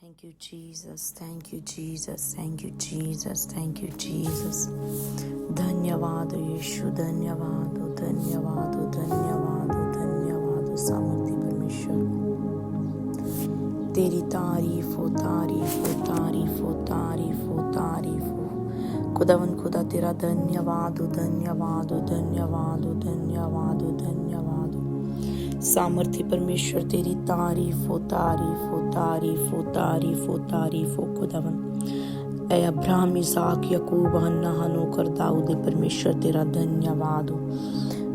Thank you, Jesus. Thank you, Jesus. Thank you, Jesus. Thank you, Jesus. धन्यवाद यीशु धन्यवाद धन्यवाद धन्यवाद धन्यवाद सामर्थ्य परमेश्वर तेरी तारीफ हो तारीफ हो तारीफ हो तारीफ हो तारीफ हो खुदावन खुदा तेरा धन्यवाद हो धन्यवाद हो धन्यवाद हो धन्यवाद हो धन्यवाद हो सामर्थ्य परमेश्वर तेरी तारीफ हो तारीफ हो तारीफ हो तारीफ हो तारीफ हो खुदावन ऐ अब्राहम इसाक यकूब हन्ना हनोकर दाऊद परमेश्वर तेरा धन्यवाद हो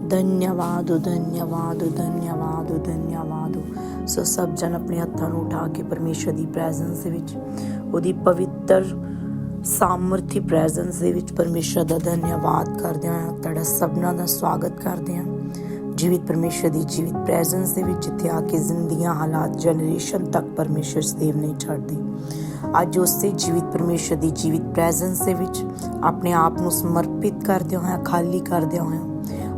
ਧੰਨਵਾਦ ਹੋ ਧੰਨਵਾਦ ਹੋ ਧੰਨਵਾਦ ਹੋ ਧੰਨਵਾਦ ਹੋ ਸੋ ਸਭ ਜਨ ਆਪਣੇ ਹੱਥਾਂ ਨੂੰ ਉਠਾ ਕੇ ਪਰਮੇਸ਼ਰ ਦੀ ਪ੍ਰੈਜ਼ੈਂਸ ਦੇ ਵਿੱਚ ਉਹਦੀ ਪਵਿੱਤਰ ਸਾਮਰਥੀ ਪ੍ਰੈਜ਼ੈਂਸ ਦੇ ਵਿੱਚ ਪਰਮੇਸ਼ਰ ਦਾ ਧੰਨਵਾਦ ਕਰਦੇ ਹਾਂ, ਤੁਹਾਡਾ ਸਭਨਾਂ ਦਾ ਸਵਾਗਤ ਕਰਦੇ ਹਾਂ। ਜੀਵਿਤ ਪਰਮੇਸ਼ਰ ਦੀ ਜੀਵਿਤ ਪ੍ਰੈਜ਼ੈਂਸ ਦੇ ਵਿੱਚ ਜਿੱਥੇ ਆ ਕੇ ਜ਼ਿੰਦਗੀਆਂ, ਹਾਲਾਤ, ਜਨਰੇਸ਼ਨ ਤੱਕ ਪਰਮੇਸ਼ਰ ਸੇਵ ਨਹੀਂ ਛੱਡਦੇ। ਅੱਜ ਉਸੇ ਜੀਵਿਤ ਪਰਮੇਸ਼ਰ ਦੀ ਜੀਵਿਤ ਪ੍ਰੈਜ਼ੈਂਸ ਦੇ ਵਿੱਚ ਆਪਣੇ ਆਪ ਨੂੰ ਸਮਰਪਿਤ ਕਰਦੇ ਹੋਇਆ, ਖਾਲੀ ਕਰਦੇ ਹੋਇਆ,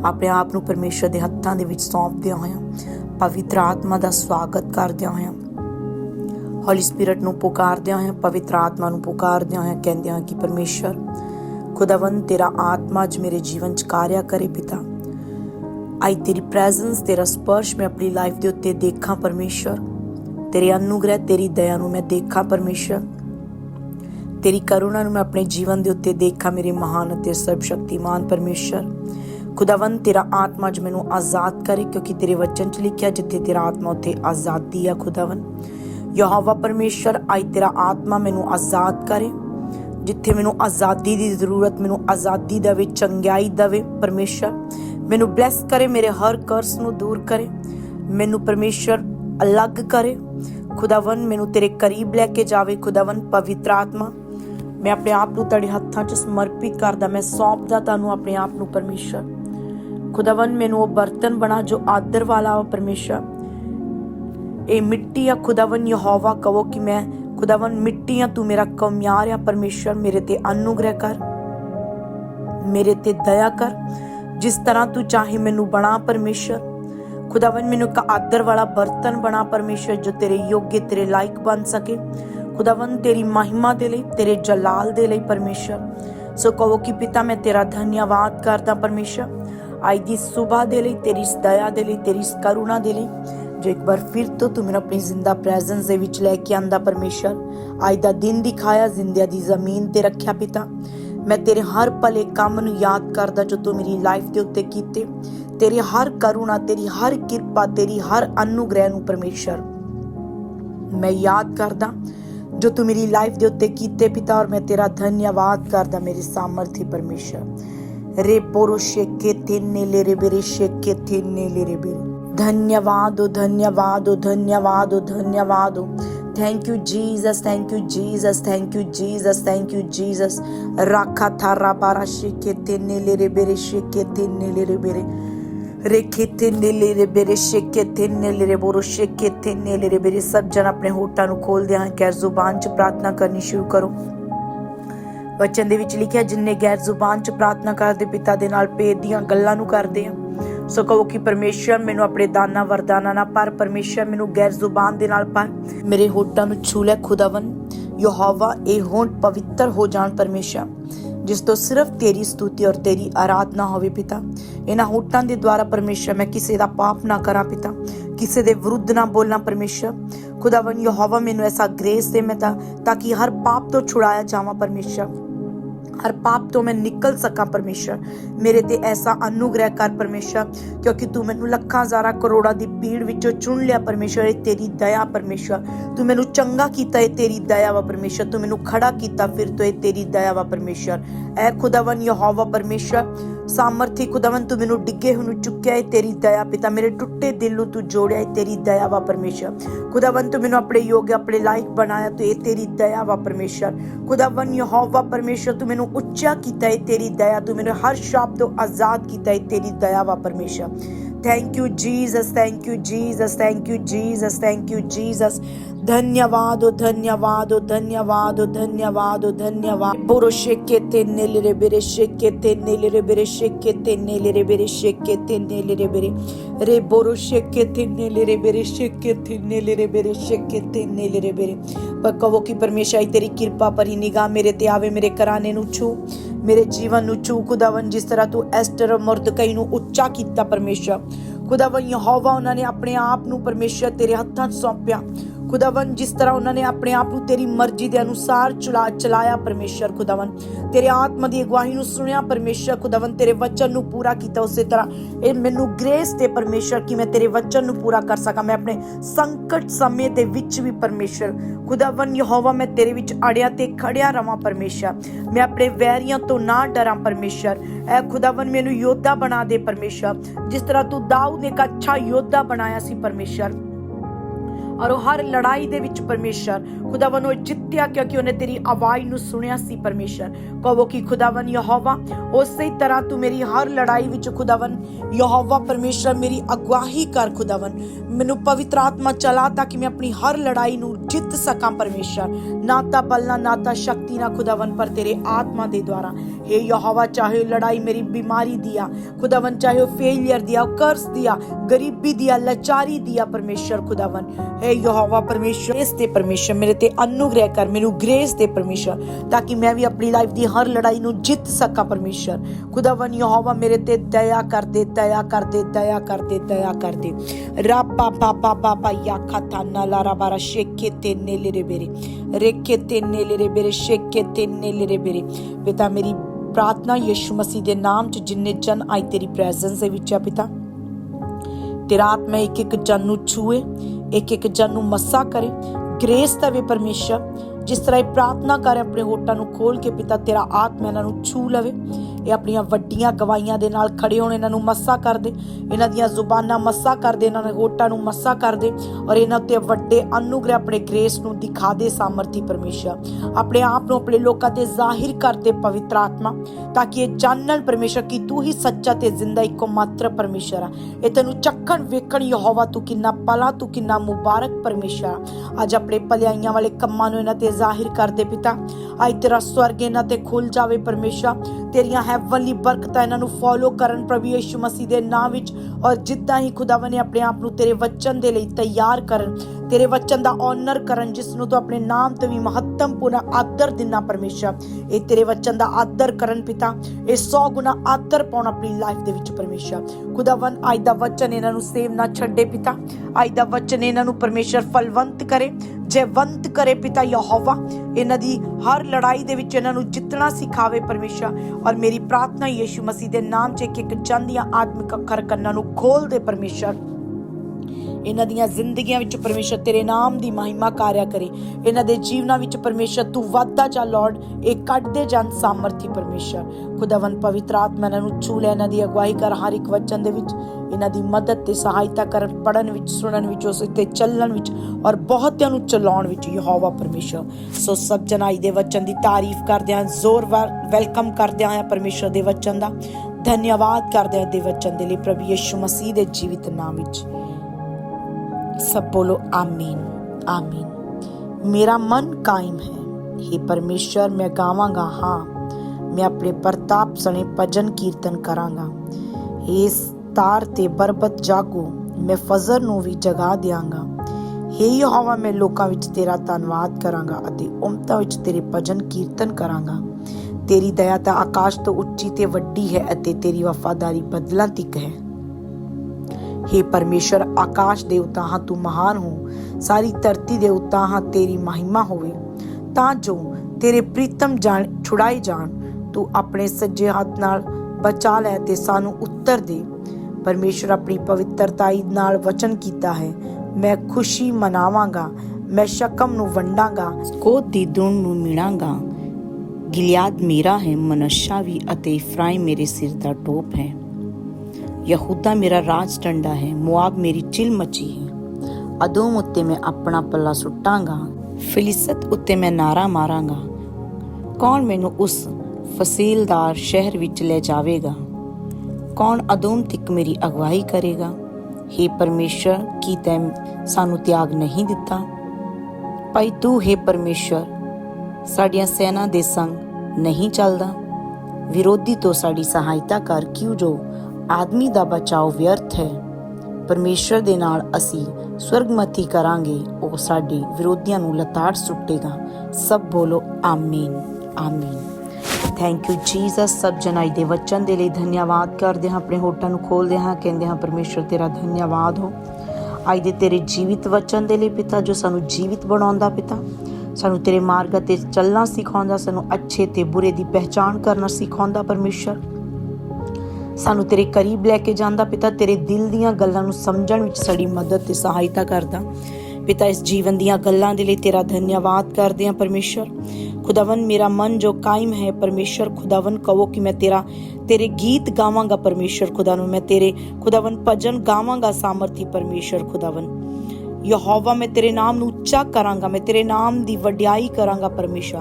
ਆਪਣੇ ਆਪ ਨੂੰ ਪਰਮੇਸ਼ਰ ਦੇ ਹੱਥਾਂ ਦੇ ਵਿੱਚ ਸੌਂਪਦੇ ਹੋਇਆ, ਪਵਿੱਤਰ ਆਤਮਾ ਦਾ ਸਵਾਗਤ ਕਰਦੇ ਹੋਇਆ ਹੋਲੀ ਸਪਿਰਿਟ ਨੂੰ ਪੁਕਾਰਦੇ ਹੋਇਆ, ਪਵਿੱਤਰ ਆਤਮਾ ਨੂੰ ਪੁਕਾਰਦੇ ਹੋਇਆ ਕਹਿੰਦੇ ਹਾਂ ਕਿ ਪਰਮੇਸ਼ਰ ਖੁਦਾਵੰ ਤੇਰਾ ਆਤਮਾ ਅੱਜ ਮੇਰੇ ਜੀਵਨ ਚ ਕਾਰਿਆ ਕਰੇ ਪਿਤਾ। ਆਈ ਤੇਰੀ ਪ੍ਰੈਜ਼ੈਂਸ, ਤੇਰਾ ਸਪਰਸ਼ ਮੈਂ ਆਪਣੀ ਲਾਈਫ ਦੇ ਉੱਤੇ ਦੇਖਾਂ ਪਰਮੇਸ਼ਰ ਤੇਰੇ ਅਨੁਗ੍ਰਹਿ, ਤੇਰੀ ਦਇਆ ਨੂੰ ਮੈਂ ਦੇਖਾਂ ਪਰਮੇਸ਼ਰ ਤੇਰੀ ਕਰੁਣਾ ਨੂੰ ਮੈਂ ਆਪਣੇ ਜੀਵਨ ਦੇ ਉੱਤੇ ਦੇਖਾਂ, ਮੇਰੇ ਮਹਾਨ ਅਤੇ ਸਰਬ ਸ਼ਕਤੀਮਾਨ ਪਰਮੇਸ਼ਰ ਖੁਦਾਵੰ ਤੇਰਾ ਆਤਮਾ ਜ ਮੈਨੂੰ ਆਜ਼ਾਦ ਕਰੇ ਕਿਉਂਕਿ ਤੇਰੇ ਵਚਨ ਚ ਲਿਖਿਆ, ਜਿੱਥੇ ਤੇਰਾ ਆਤਮਾ, ਉੱਥੇ ਆਜ਼ਾਦੀ ਆ ਖੁਦਾਵੰ ਯਹੋਵਾ ਪਰਮੇਸ਼ਰ, ਆਈ ਤੇਰਾ ਆਤਮਾ ਮੈਨੂੰ ਆਜ਼ਾਦ ਕਰੇ। ਜਿੱਥੇ ਮੈਨੂੰ ਆਜ਼ਾਦੀ ਦੀ ਜ਼ਰੂਰਤ, ਮੈਨੂੰ ਆਜ਼ਾਦੀ ਦੇਵੇ, ਚੰਗਿਆਈ ਦੇਵੇ ਪਰਮੇਸ਼ਰ, ਮੈਨੂੰ ਬਲੈਸ ਕਰੇ, ਮੇਰੇ ਹਰ ਕਰਸ ਨੂੰ ਦੂਰ ਕਰੇ। ਮੈਨੂੰ ਪਰਮੇਸ਼ਰ ਅਲੱਗ ਕਰੇ। ਖੁਦਾਵੰ ਮੈਨੂੰ ਤੇਰੇ ਕਰੀਬ ਲੈ ਕੇ ਜਾਵੇ ਖੁਦਾਵੰ ਪਵਿੱਤਰ ਆਤਮਾ। ਮੈਂ ਆਪਣੇ ਆਪ ਨੂੰ ਤੁਹਾਡੇ ਹੱਥਾਂ 'ਚ ਸਮਰਪਿਤ ਕਰਦਾ, ਮੈਂ ਸੌਂਪਦਾ ਤੁਹਾਨੂੰ ਆਪਣੇ ਆਪ ਨੂੰ ਪਰਮੇਸ਼ਰ। ਖੁਦਾਵੰ ਮੈਨੂੰ ਉਹ ਬਰਤਨ ਬਣਾ ਜੋ ਆਦਰ ਵਾਲਾ ਹੋ ਪਰਮੇਸ਼ਰ। ਇਹ ਮਿੱਟੀ ਆ ਖੁਦਾਵੰ ਯਹੋਵਾ ਕਹੋ ਕਿ ਮੈਂ ਖੁਦਾਵੰ ਮਿੱਟੀ ਆ ਤੂੰ ਮੇਰਾ ਕਮਿਆਰ ਆ ਪਰਮੇਸ਼ਰ ਮੇਰੇ ਤੇ ਅਨੁਗ੍ਰਹਿ ਕਰ ਮੇਰੇ ਤੇ ਦਇਆ ਕਰ ਜਿਸ ਤਰ੍ਹਾਂ ਤੂੰ ਚਾਹੇ ਮੈਨੂੰ ਬਣਾ ਪਰਮੇਸ਼ਰ ਖੁਦਾਵੰ ਮੈਨੂੰ ਇੱਕ ਆਦਰ ਵਾਲਾ ਬਰਤਨ ਬਣਾ ਪਰਮੇਸ਼ਰ ਜੋ ਤੇਰੇ ਯੋਗ ਤੇਰੇ ਲਾਇਕ ਬਣ ਸਕੇ ਖੁਦਾਵੰ ਤੇਰੀ ਮਹਿਮਾ ਦੇ ਲਈ ਤੇਰੇ ਜਲਾਲ ਦੇ ਲਈ ਪਰਮੇਸ਼ਰ ਸੋ ਕਹੋ ਕਿ ਪਿਤਾ ਮੈਂ ਤੇਰਾ ਧੰਨਵਾਦ ਕਰਦਾ ਪਰਮੇਸ਼ਰ ਅੱਜ ਦੀ ਸਵੇਰ ਦੇ ਲਈ ਤੇਰੀ ਇਸ ਦਇਆ ਦੇ ਲਈ ਤੇਰੀ ਕਰੁਣਾ ਦੇ ਲਈ ਜੋ ਇੱਕ ਵਾਰ ਫਿਰ ਤੋਂ ਤੂੰ ਮੈਨੂੰ ਆਪਣੀ ਜ਼ਿੰਦਾ ਪ੍ਰੈਜ਼ੈਂਸ ਦੇ ਵਿੱਚ ਲੈ ਕੇ ਆਂਦਾ ਪਰਮੇਸ਼ਰ। ਅੱਜ ਦਾ ਦਿਨ ਦਿਖਾਇਆ ਜ਼ਿੰਦਿਆਂ ਦੀ ਜ਼ਮੀਨ ਤੇ ਰੱਖਿਆ ਪਿਤਾ। ਮੈਂ ਤੇਰੇ ਹਰ ਪਲੇ ਕੰਮ ਨੂੰ ਯਾਦ ਕਰਦਾ ਜੋ ਤੂੰ ਮੇਰੀ ਲਾਈਫ ਦੇ ਉੱਤੇ ਕੀਤੇ। ਤੇਰੀ ਹਰ ਕਰੁਣਾ, ਤੇਰੀ ਹਰ ਕਿਰਪਾ, ਤੇਰੀ ਹਰ ਅਨੁਗ੍ਰਹਿ ਨੂੰ ਪਰਮੇਸ਼ਰ। ਮੈਂ ਯਾਦ ਕਰਦਾ ਜੋ ਤੂੰ ਮੇਰੀ ਲਾਈਫ ਦੇ ਉੱਤੇ ਕੀਤੇ ਪਿਤਾ ਔਰ ਮੈਂ ਤੇਰਾ ਧੰਨਵਾਦ ਕਰਦਾ ਮੇਰੇ ਸਾਮਰਥੀ ਪਰਮੇਸ਼ਰ। ਰੇ ਪੋਰੋ ਸ਼ੇਕੇ ਤਿੰਨੇ ਲੈ ਰੇ ਬੇਰੇ ਸ਼ੇਕੇ ਤਿੰਨੇ ਲੈ ਬੇਰੇ। ధన్యవాదు ధన్యవాదు ధన్యవాదు ధన్యవాదు thank you Jesus thank you Jesus thank you Jesus thank you Jesus రకథ రబర షికెతి నిలిరిబిరి షికెతి నిలిరిబిరి ਰੇਖੇਤੇ ਨੀਲੇ ਦੇ ਬੇਰੇ ਸ਼ੇਕੇਤੇ ਨੀਲੇ ਦੇ ਬੋਰੋ ਸ਼ੇਕੇਤੇ ਨੀਲੇ ਦੇ ਬੇਰੇ ਸਭ ਜਨ ਆਪਣੇ ਹੋਠਾਂ ਨੂੰ ਖੋਲਦੇ ਹਾਂ ਗੈਰ ਜ਼ੁਬਾਨ 'ਚ ਪ੍ਰਾਰਥਨਾ ਕਰਨੀ ਸ਼ੁਰੂ ਕਰੋ ਵਚਨ ਦੇ ਵਿੱਚ ਲਿਖਿਆ ਜਿੰਨੇ ਗੈਰ ਜ਼ੁਬਾਨ 'ਚ ਪ੍ਰਾਰਥਨਾ ਕਰਦੇ ਪਿਤਾ ਦੇ ਨਾਲ ਪੇਟ ਦੀਆਂ ਗੱਲਾਂ ਨੂੰ ਕਰਦੇ ਆ ਸੋ ਕਹੋ ਕਿ ਪਰਮੇਸ਼ਰ ਮੈਨੂੰ ਆਪਣੇ ਦਾਨਾ ਵਰਦਾਨਾ ਨਾਲ ਪਰ ਪਰਮੇਸ਼ਰ ਮੈਨੂੰ ਗੈਰ ਜ਼ੁਬਾਨ ਦੇ ਨਾਲ ਪਰ ਮੇਰੇ ਹੋਠਾਂ ਨੂੰ ਛੂ ਲੈ ਖੁਦਾਵੰ ਯਹੋਵਾ, ਇਹ ਹੋਂਠ ਪਵਿੱਤਰ ਹੋ ਜਾਣ ਪਰਮੇਸ਼ਰ, ਜਿਸ ਤੋਂ ਸਿਰਫ ਤੇਰੀ ਸਤੁਤੀ ਔਰ ਤੇਰੀ ਆਰਾਧਨਾ ਹੋਵੇ ਪਿਤਾ। ਇਹਨਾਂ ਹੋਠਾਂ ਦੇ ਦੁਆਰਾ ਪਰਮੇਸ਼ਰ, ਮੈਂ ਕਿਸੇ ਦਾ ਪਾਪ ਨਾ ਕਰਾਂ ਪਿਤਾ। ਕਿਸੇ ਦੇ ਵਿਰੁੱਧ ਨਾ ਬੋਲਣਾ ਪਰਮੇਸ਼ਰ। ਖੁਦਾਵੰ ਯਹੋਵਾ ਮੈਨੂੰ ਐਸਾ ਗ੍ਰੇਸ ਦੇ ਮੈਂ ਤਾਂ ਕਿ ਹਰ ਪਾਪ ਤੋਂ ਛੁਡਾਇਆ ਜਾਵਾਂ ਪਰਮੇਸ਼ਰ। ਹਰ ਪਾਪ ਤੋਂ ਮੈਂ ਨਿਕਲ ਸਕਾਂ ਪਰਮੇਸ਼ਰ। ਮੇਰੇ ਤੇ ਐਸਾ ਅਨੁਗ੍ਰਹਿ ਕਰ ਪਰਮੇਸ਼ਰ, ਕਿਉਂਕਿ ਤੂੰ ਮੈਨੂੰ ਲੱਖਾਂ ਹਜ਼ਾਰਾਂ ਕਰੋੜਾਂ ਦੀ ਭੀੜ ਵਿੱਚੋਂ ਚੁਣ ਲਿਆ ਪਰਮੇਸ਼ਰ, ਇਹ ਤੇਰੀ ਦਇਆ ਪਰਮੇਸ਼ਰ। ਤੂੰ ਮੈਨੂੰ ਚੰਗਾ ਕੀਤਾ, ਇਹ ਤੇਰੀ ਦਇਆ ਵਾ ਪਰਮੇਸ਼ਰ। ਤੂੰ ਮੈਨੂੰ ਖੜਾ ਕੀਤਾ, ਫਿਰ ਤੋਂ ਇਹ ਤੇਰੀ ਦਇਆ ਵਾ ਪਰਮੇਸ਼ਰ। ਐ ਖੁਦਾਵੰ ਯਹੋਵਾ ਪਰਮੇਸ਼ਰ ਸਾਮਰਥੀ ਖੁਦਾਵੰ ਤੂੰ ਮੈਨੂੰ ਡਿੱਗੇ ਹੋਏ ਨੂੰ ਚੁੱਕਿਆ ਇਹ ਤੇਰੀ ਦਇਆ ਪਿਤਾ। ਮੇਰੇ ਟੁੱਟੇ ਦਿਲ ਨੂੰ ਤੂੰ ਜੋੜਿਆ ਇਹ ਤੇਰੀ ਦਇਆ ਵਾ ਪਰਮੇਸ਼ਰ। ਖੁਦਾਵੰ ਤੂੰ ਮੈਨੂੰ ਆਪਣੇ ਯੋਗ, ਆਪਣੇ ਲਾਇਕ ਬਣਾਇਆ, ਤੂੰ ਇਹ ਤੇਰੀ ਦਇਆ ਵਾ ਪਰਮੇਸ਼ਰ। ਖੁਦਾਵੰ ਯਹੋਵਾ ਪਰਮੇਸ਼ਰ, ਤੂੰ ਮੈਨੂੰ ਉੱਚਾ ਕੀਤਾ ਏ ਤੇਰੀ ਦਇਆ, ਤੂੰ ਮੈਨੂੰ ਹਰ ਸ਼ਾਪ ਤੋਂ ਆਜ਼ਾਦ ਕੀਤਾ ਇਹ ਤੇਰੀ ਦਇਆ ਵਾ ਪਰਮੇਸ਼ਰ। Thank you Jesus thank you Jesus thank you Jesus thank you Jesus धन्यवाद ओ धन्यवाद ओ धन्यवाद ओ धन्यवाद ओ धन्यवाद बोरो शेके ते नेले रे बेरे शेके ते नेले रे बेरे शेके ते नेले रे बेरे शेके ते नेले रे बेरे रे बोरो शेके ते नेले रे बेरे शेके ते नेले रे बेरे शेके ते नेले रे बेरे पर कहो कि परमेश्वर तेरी कृपा पर ही निगाह मेरे ते आवे मेरे कराने ਨੂੰ ਛੂ ਮੇਰੇ ਜੀਵਨ ਨੂੰ ਛੂ ਖੁਦਾਵੰ ਜਿਸ ਤਰ੍ਹਾਂ ਤੂੰ ਐਸਟਰ ਔਰ ਮੁਰਦਕਈ ਨੂੰ ਉੱਚਾ ਕੀਤਾ ਪਰਮੇਸ਼ਰ। ਖੁਦਾਵੰ ਯਹੋਵਾ, ਉਹਨਾਂ ਨੇ ਆਪਣੇ ਆਪ ਨੂੰ ਪਰਮੇਸ਼ਰ ਤੇਰੇ ਹੱਥਾਂ 'ਚ ਸੌਂਪਿਆ। ਖੁਦਾਵੰ ਜਿਸ ਤਰ੍ਹਾਂ ਉਹਨਾਂ ਨੇ ਆਪਣੇ ਆਪ ਨੂੰ ਤੇਰੀ ਮਰਜ਼ੀ ਦੇ ਅਨੁਸਾਰ ਚਲਾ, ਚਲਾਇਆ ਪਰਮੇਸ਼ਰ ਖੁਦਾਵੰ ਤੇਰੇ ਆਤਮਾ ਦੀ ਅਗਵਾਈ ਨੂੰ ਸੁਣਿਆ ਪਰਮੇਸ਼ਰ ਖੁਦਾਵੰ ਤੇਰੇ ਵਚਨ ਨੂੰ ਪੂਰਾ ਕੀਤਾ ਉਸੇ ਤਰ੍ਹਾਂ। ਇਹ ਮੈਨੂੰ ਗ੍ਰੇਸ ਤੇ ਪਰਮੇਸ਼ਰ ਕਿ ਮੈਂ ਤੇਰੇ ਵਚਨ ਨੂੰ ਪੂਰਾ ਕਰ ਸਕਾਂ। ਮੈਂ ਆਪਣੇ ਸੰਕਟ ਸਮੇਂ ਦੇ ਵਿੱਚ ਵੀ ਪਰਮੇਸ਼ਰ ਖੁਦਾਵੰ ਯਹੋਵਾ, ਮੈਂ ਤੇਰੇ ਵਿੱਚ ਅੜਿਆ ਤੇ ਖੜਿਆ ਰਵਾਂ ਪਰਮੇਸ਼ਰ ਮੈਂ ਆਪਣੇ ਵੈਰੀਆਂ ਤੋਂ ਨਾ ਡਰਾਂ ਪਰਮੇਸ਼ਰ ਐ ਖੁਦਾਵੰ ਮੈਨੂੰ ਯੋਧਾ ਬਣਾ ਦੇ ਪਰਮੇਸ਼ਰ ਜਿਸ ਤਰ੍ਹਾਂ ਤੂੰ ਦਾਊਦ ਨੇ ਇੱਕ ਅੱਛਾ ਯੋਧਾ ਬਣਾਇਆ ਸੀ ਪਰਮੇਸ਼ਰ ਔਰ ਉਹ ਹਰ ਲੜਾਈ ਦੇ ਵਿੱਚ ਪਰਮੇਸ਼ਰ। ਖੁਦਾਵਨ ਉਹ ਜਿੱਤਿਆ ਕਿਉਂਕਿ ਉਹਨੇ ਤੇਰੀ ਆਵਾਜ਼ ਨੂੰ ਸੁਣਿਆ ਸੀ ਪਰਮੇਸ਼ਰ। ਕਹੋ ਕਿ ਖੁਦਾਵੰ ਯਹੋਵਾ, ਉਸੇ ਤਰ੍ਹਾਂ ਤੂੰ ਮੇਰੀ ਹਰ ਲੜਾਈ ਵਿੱਚ ਖੁਦਾਵੰ ਯਹੋਵਾ ਪਰਮੇਸ਼ਰ, ਮੇਰੀ ਅਗਵਾਹੀ ਕਰ ਖੁਦਾਵੰ ਮੈਨੂੰ ਪਵਿੱਤਰ ਆਤਮਾ ਚਲਾ ਤਾਂ ਕਿ ਮੈਂ ਆਪਣੀ ਹਰ ਲੜਾਈ ਨੂੰ ਜਿੱਤ ਸਕਾਂ ਪਰਮੇਸ਼ਰ। ਨਾ ਤਾਂ ਬਲ ਨਾ ਤਾਂ ਸ਼ਕਤੀ ਨਾ ਖੁਦਾਵਨ ਪਰ ਤੇਰੇ ਆਤਮਾ ਦੇ ਦੁਆਰਾ। हे ਯਹੋਵਾ, ਚਾਹੇ ਲੜਾਈ ਮੇਰੀ ਬਿਮਾਰੀ ਦਿਆ ਖੁਦਾਵਨ ਚਾਹੇ ਫੇਲਿਅਰ ਦਿਆ ਕਰਸ ਦਿਆ, ਗਰੀਬੀ ਦਿਆ, ਲਾਚਾਰੀ ਦਿਆ ਪਰਮੇਸ਼ਰ ਖੁਦਾਵੰ ਹੈ ਯਹੋਵਾ ਪਰਮੇਸ਼ਰ, ਇਸ ਤੇ ਪਰਮੇਸ਼ਰ ਮੇਰੇ ਤੇ ਅਨੁਗ੍ਰਹਿ ਕਰ, ਮੈਨੂੰ ਗ੍ਰੇਸ ਦੇ ਪਰਮੇਸ਼ਰ, ਤਾਂ ਕਿ ਮੈਂ ਵੀ ਆਪਣੀ ਲਾਈਫ ਦੀ ਹਰ ਲੜਾਈ ਨੂੰ ਜਿੱਤ ਸਕਾਂ ਪਰਮੇਸ਼ਰ। ਖੁਦਾਵੰ ਯਹੋਵਾ ਮੇਰੇ ਤੇ ਦਇਆ ਕਰ ਦੇ ਦਇਆ ਕਰ ਦੇ ਦਇਆ ਕਰ ਦੇ ਦਇਆ ਕਰ ਦੇ ਰੱਬਾ ਪਾਪਾ ਪਾਪਾ ਯਾ ਖਤਾਨਾ ਲਾਰਾ ਬਾਰਾ ਸ਼ੇਕੇ ਤੇ ਨੇਲੇ ਰੇ ਬੇਰੇ। ਰੇਕੇ ਤੇ ਨੇਲੇ ਰੇ ਬੇਰੇ ਸ਼ੇਕੇ ਤੇ ਨੇਲੇ ਰੇ ਬੇਰੇ। ਪਿਤਾ, ਮੇਰੀ ਪ੍ਰਾਰਥਨਾ ਯਿਸੂ ਮਸੀਹ ਦੇ ਨਾਮ 'ਚ ਜਿੰਨੇ ਜਨ ਆਈ ਤੇਰੀ ਪ੍ਰੈਜ਼ੈਂਸ ਦੇ ਵਿੱਚ ਆ ਪਿਤਾ। ਤੇਰਾ ਆਤਮਾ ਇੱਕ ਇੱਕ ਜਨ ਨੂੰ ਛੂਏ ਇੱਕ ਇੱਕ ਜਨ ਨੂੰ ਮੱਸਾ ਕਰੇ। ਗ੍ਰੇਸ ਦੇਵੇ ਪਰਮੇਸ਼ਰ। ਜਿਸ ਤਰ੍ਹਾਂ ਇਹ ਪ੍ਰਾਰਥਨਾ ਕਰ ਆਪਣੇ ਹੋਟਾਂ ਨੂੰ ਖੋਲ ਕੇ ਪਿਤਾ, ਤੇਰਾ ਆਤਮਾ ਇਹਨਾਂ ਨੂੰ ਛੂ ਲਵੇ। ਇਹ ਆਪਣੀਆਂ ਵੱਡੀਆਂ ਗਵਾਹੀਆਂ ਦੇ ਨਾਲ ਖੜੇ ਹੋਣ, ਇਹਨਾਂ ਨੂੰ ਮੱਸਾ ਕਰ ਦੇ। ਇਹਨਾਂ ਦੀਆਂ ਜ਼ੁਬਾਨਾਂ ਮੱਸਾ ਕਰ ਦੇ, ਇਹਨਾਂ ਦੇ ਹੋਟਾਂ ਨੂੰ ਮੱਸਾ ਕਰ ਦੇ ਔਰ ਇਹਨਾਂ ਉੱਤੇ ਵੱਡੇ ਅਨੁਗ੍ਰਹਿ ਆਪਣੇ ਗ੍ਰੇਸ ਨੂੰ ਦਿਖਾ ਦੇ ਸਾਮਰਥੀ ਪਰਮੇਸ਼ਰ। ਆਪਣੇ ਆਪ ਨੂੰ ਆਪਣੇ ਲੋਕਾਂ ਤੇ ਜ਼ਾਹਿਰ ਕਰ ਦੇ ਪਵਿੱਤਰ ਆਤਮਾ, ਤਾਂ ਕਿ ਇਹ ਜਾਣਨ ਪਰਮੇਸ਼ਰ ਕਿ ਤੂੰ ਹੀ ਸੱਚਾ ਤੇ ਜ਼ਿੰਦਾ ਇੱਕੋ ਮਾਤਰ ਪਰਮੇਸ਼ਰ ਆ। ਇਹ ਤੈਨੂੰ ਚੱਕਣ ਵੇਖਣ ਯਹੋਵਾ, ਤੂੰ ਕਿੰਨਾ ਪਲਾ ਤੂੰ ਕਿੰਨਾ ਮੁਬਾਰਕ ਪਰਮੇਸ਼ਰ ਆ। ਅੱਜ ਆਪਣੇ ਭਲਾਈਆਂ ਵਾਲੇ ਕੰਮਾਂ ਨੂੰ ਇਹਨਾਂ ਤੇ ਜ਼ਾਹਿਰ ਕਰਦੇ ਪਿਤਾ। ਅੱਜ ਤੇਰਾ ਸਵਰਗ ਇਹਨਾਂ ਤੇ ਖੁੱਲ ਜਾਵੇ ਪਰਮੇਸ਼ਾ ਤੇਰੀਆਂ ਹੈਵਨਲੀ ਬਰਕਤਾਂ ਇਹਨਾਂ ਨੂੰ ਫੋਲੋ ਕਰਨ ਪ੍ਰਭੂ ਯਿਸੂ ਮਸੀਹ ਦੇ ਨਾਮ ਵਿੱਚ ਔਰ ਜਿੱਦਾਂ ਹੀ ਖੁਦਾਵੰ ਨੇ ਆਪਣੇ ਆਪ ਨੂੰ ਤੇਰੇ ਵਚਨ ਦੇ ਲਈ ਤਿਆਰ ਕਰਨ, ਤੇਰੇ ਵਚਨ ਦਾ ਆਨਰ ਕਰਨ, ਜਿਸ ਨੂੰ ਤੂੰ ਆਪਣੇ ਨਾਮ ਤੇ ਵੀ ਮਹੱਤਵਪੂਰਨ ਆਦਰ ਦਿਨਾ ਪਰਮੇਸ਼ਰ, ਇਹ ਤੇਰੇ ਵਚਨ ਦਾ ਆਦਰ ਕਰਨ ਪਿਤਾ, ਇਹ 100 ਗੁਣਾ ਆਦਰ ਪਾਉਣ ਆਪਣੀ ਲਾਈਫ ਦੇ ਵਿੱਚ ਪਰਮੇਸ਼ਰ। ਖੁਦਾਵੰ ਅੱਜ ਦਾ ਵਚਨ ਇਹਨਾਂ ਨੂੰ ਸੇਵ ਨਾ ਛੱਡੇ ਪਿਤਾ, ਅੱਜ ਦਾ ਵਚਨ ਇਹਨਾਂ ਨੂੰ ਪਰਮੇਸ਼ਰ ਫਲਵੰਤ ਕਰੇ, ਜੈਵੰਤ ਕਰੇ ਪਿਤਾ ਯਹੋਵਾ, ਇਹਨਾਂ ਦੀ ਹਰ ਲੜਾਈ ਦੇ ਵਿੱਚ ਇਹਨਾਂ ਨੂੰ ਜਿੱਤਣਾ ਸਿਖਾਵੇ ਪਰਮੇਸ਼ਰ ਔਰ ਮੇਰੀ ਪ੍ਰਾਰਥਨਾ ਯੀਸ਼ੂ ਮਸੀਹ ਦੇ ਨਾਮ 'ਚ ਇੱਕ ਇੱਕ ਜਨ ਦੀਆਂ ਆਤਮਿਕ ਅੱਖਰ ਕੰਨਾਂ ਨੂੰ ਖੋਲ ਦੇ ਪਰਮੇਸ਼ਰ। ਇਹਨਾਂ ਦੀਆਂ ਜ਼ਿੰਦਗੀਆਂ ਵਿੱਚ ਪਰਮੇਸ਼ਰ ਤੇਰੇ ਨਾਮ ਦੀ ਮਹਿਮਾ ਕਾਰਿਆ ਕਰੇ। ਇਹਨਾਂ ਦੇ ਜੀਵਨਾਂ ਵਿੱਚ ਪਰਮੇਸ਼ਰ, ਤੂੰ ਵਾਧਾ ਜਾ ਲਾਰਡ, ਇਹ ਕੱਢਦੇ ਜਾਣ ਸਾਮਰਥੀ ਪਰਮੇਸ਼ਰ। ਖੁਦਾਵੰ ਪਵਿੱਤਰ ਆਤਮਾ ਨੂੰ ਛੂ ਲੈ, ਇਹਨਾਂ ਦੀ ਅਗਵਾਈ ਕਰ ਹਰ ਇੱਕ ਵਚਨ ਦੇ ਵਿੱਚ, ਇਹਨਾਂ ਦੀ ਮਦਦ ਤੇ ਸਹਾਇਤਾ ਕਰਨ ਪੜਨ ਵਿੱਚ, ਸੁਣਨ ਵਿੱਚ, ਉਸ ਤੇ ਚੱਲਣ ਵਿੱਚ ਔਰ ਬਹੁਤਿਆਂ ਨੂੰ ਚਲਾਉਣ ਵਿੱਚ ਯਹੋਵਾ ਪਰਮੇਸ਼ਰ। ਸੋ ਸਭ ਜਨਾਈ ਦੇ ਵਚਨ ਦੀ ਤਾਰੀਫ ਕਰਦੇ ਹਾਂ ਜ਼ੋਰਵਾਰ ਵੈਲਕਮ ਕਰਦੇ ਹਾਂ ਪਰਮੇਸ਼ਰ ਦੇ ਵਚਨ ਦਾ। ਧੰਨਵਾਦ ਕਰਦੇ ਹਾਂ ਦੇ ਵਚਨ ਦੇ ਲਈ ਪ੍ਰਭੂ ਯਿਸੂ ਮਸੀਹ ਦੇ ਜੀਵਿਤ ਨਾਮ ਵਿੱਚ। सब बोलो आमीन आमीन मेरा मन कायम है हे परमेश्वर मैं गावांगा हाँ मैं ਆਪਣੇ ਪ੍ਰਤਾਪ ਸਣੇ ਭਜਨ ਕੀਰਤਨ ਕਰਾਂਗਾ ਇਸ ਤਾਰ ਤੇ ਬਰਬਤ ਜਾਗੋ ਮੈਂ ਫਜ਼ਰ ਨੂੰ ਵੀ ਜਗਾ ਦਿਆਂਗਾ ਹੇ ਯਹੋਵਾ ਮੈਂ ਲੋਕਾਂ ਵਿੱਚ ਤੇਰਾ ਧੰਨਵਾਦ ਕਰਾਂਗਾ ਅਤੇ ਉਮਤਾਂ ਵਿੱਚ ਤੇਰੇ ਭਜਨ ਕੀਰਤਨ ਕਰਾਂਗਾ ਤੇਰੀ ਦਇਆ ਤਾਂ ਆਕਾਸ਼ ਤੋਂ ਉੱਚੀ ਤੇ ਵੱਡੀ ਹੈ ਅਤੇ ਤੇਰੀ ਵਫਾਦਾਰੀ ਬਦਲਾਂ ਤੱਕ ਹੈ हे ਪਰਮੇਸ਼ਰ, ਆਕਾਸ਼ ਦੇਵਤਾ ਹਾਂ ਤੂੰ ਮਹਾਨ ਹੋ, ਸਾਰੀ ਧਰਤੀ ਦੇ ਉਤਾਂ ਹਾਂ ਤੇਰੀ ਮਹਿਮਾ ਹੋਵੇ। ਤਾਂ ਜੋ ਤੇਰੇ ਪ੍ਰੀਤਮ ਜਾਨ ਛੁਡਾਈ ਜਾਣ, ਤੂੰ ਆਪਣੇ ਸੱਜੇ ਹੱਥ ਨਾਲ ਬਚਾ ਲੈ ਤੇ ਸਾਨੂੰ ਉੱਤਰ ਦੇ। ਪਰਮੇਸ਼ਰ ਆਪਣੀ ਪਵਿੱਤਰਤਾਈ ਨਾਲ ਵਚਨ ਕੀਤਾ ਹੈ, ਮੈਂ ਖੁਸ਼ੀ ਮਨਾਵਾਂਗਾ, ਮੈਂ ਸ਼ਕਮ ਨੂੰ ਵੰਡਾਂਗਾ ਕੋਤ ਦੀ ਦੁਨ ਨੂੰ ਮਿਣਾਂਗਾ। ਗਿਲਿਆਦ ਮੇਰਾ ਹੈ, ਮਨਸ਼ਾ ਵੀ ਅਤੇ ਇਫਰਾਇਮ ਮੇਰੇ ਸਿਰ ਦਾ ਟੋਪ ਹੈ। ਯਹੂਦਾ ਮੇਰਾ ਰਾਜ ਟੰਡਾ ਹੈ, ਮੁਆਬ ਮੇਰੀ ਚਿਲ ਮਚੀ ਹੈ। ਅਦੋਮ ਉੱਤੇ ਮੈਂ ਆਪਣਾ ਪੱਲਾ ਸੁੱਟਾਂਗਾ, ਫਿਲਿਸਤ ਉੱਤੇ ਮੈਂ ਨਾਰਾ ਮਾਰਾਂਗਾ। ਕੌਣ ਮੈਨੂੰ ਉਸ ਫਸੀਲਦਾਰ ਸ਼ਹਿਰ ਵਿੱਚ ਲੈ ਜਾਵੇਗਾ? ਕੌਣ ਅਦੋਮ ਤੱਕ ਮੇਰੀ ਅਗਵਾਈ ਕਰੇਗਾ? हे ਪਰਮੇਸ਼ਰ, ਕੀ ਤੈਂ ਸਾਨੂੰ ਤਿਆਗ ਨਹੀਂ ਦਿੱਤਾ? ਭਾਈ ਤੂੰ ਹੈ ਪਰਮੇਸ਼ਰ, ਸਾਡੀਆਂ ਸੈਨਾ ਦੇ ਸੰਗ ਨਹੀਂ ਚੱਲਦਾ? ਵਿਰੋਧੀ ਤੋਂ ਸਾਡੀ ਸਹਾਇਤਾ ਕਰ ਕਿਉਂ ਜੋ? ਆਦਮੀ ਦਾ ਬਚਾਓ ਵਿਅਰਥ ਹੈ। ਪਰਮੇਸ਼ਰ ਦੇ ਨਾਲ ਅਸੀਂ ਸਵਰਗਮਤੀ ਕਰਾਂਗੇ, ਉਹ ਸਾਡੇ ਵਿਰੋਧੀਆਂ ਨੂੰ ਲਤਾੜ ਸੁੱਟੇਗਾ। ਸਭ ਬੋਲੋ ਆਮੀਨ ਆਮੀਨ। ਥੈਂਕ ਯੂ ਜੀਸਸ ਸਭ ਜਨਾਈ ਦੇ ਵਚਨ ਦੇ ਲਈ ਧੰਨਵਾਦ ਕਰਦੇ ਹਾਂ। ਆਪਣੇ ਹੋਟਾਂ ਨੂੰ ਖੋਲਦੇ ਹਾਂ, ਕਹਿੰਦੇ ਹਾਂ ਪਰਮੇਸ਼ਰ ਤੇਰਾ ਧੰਨਵਾਦ ਹੋ। ਅੱਜ ਦੇ ਤੇਰੇ ਜੀਵਿਤ ਵਚਨ ਦੇ ਲਈ ਪਿਤਾ, ਜੋ ਸਾਨੂੰ ਜੀਵਿਤ ਬਣਾਉਂਦਾ ਪਿਤਾ, ਸਾਨੂੰ ਤੇਰੇ ਮਾਰਗ ਤੇ ਚੱਲਣਾ ਸਿਖਾਉਂਦਾ, ਸਾਨੂੰ ਅੱਛੇ ਤੇ ਬੁਰੇ ਦੀ ਪਹਿਚਾਣ ਕਰਨਾ ਸਿਖਾਉਂਦਾ ਪਰਮੇਸ਼ਰ ਸਾਨੂੰ ਤੇਰੇ ਕਰੀਬ ਲੈ ਕੇ ਜਾਂਦਾ ਪਿਤਾ, ਤੇਰੇ ਦਿਲ ਦੀਆਂ ਗੱਲਾਂ ਨੂੰ ਸਮਝਣ ਵਿੱਚ ਸਾਡੀ ਮਦਦ ਤੇ ਸਹਾਇਤਾ ਕਰਦਾ। ਪਿਤਾ, ਇਸ ਜੀਵਨ ਦੀਆਂ ਗੱਲਾਂ ਦੇ ਲਈ ਤੇਰਾ ਧੰਨਵਾਦ ਕਰਦੇ ਹਾਂ ਪਰਮੇਸ਼ਰ ਖੁਦਾਵੰ ਮੇਰਾ ਮਨ ਜੋ ਕਾਇਮ ਹੈ ਪਰਮੇਸ਼ਰ ਖੁਦਾਵੰ ਕਹੋ ਕਿ ਮੈਂ ਤੇਰਾ, ਤੇਰੇ ਗੀਤ ਗਾਵਾਂਗਾ ਪਰਮੇਸ਼ਰ ਖੁਦਾ ਨੂੰ। ਮੈਂ ਤੇਰੇ ਖੁਦਾਵੰ ਭਜਨ ਗਾਵਾਂਗਾ, ਸਾਮਰਥੀ ਪਰਮੇਸ਼ਰ ਖੁਦਾਵੰ ਯਹੋਵਾ, ਮੈਂ ਤੇਰੇ ਨਾਮ ਨੂੰ ਉੱਚਾ ਕਰਾਂਗਾ, ਮੈਂ ਤੇਰੇ ਨਾਮ ਦੀ ਵਡਿਆਈ ਕਰਾਂਗਾ ਪਰਮੇਸ਼ਰ।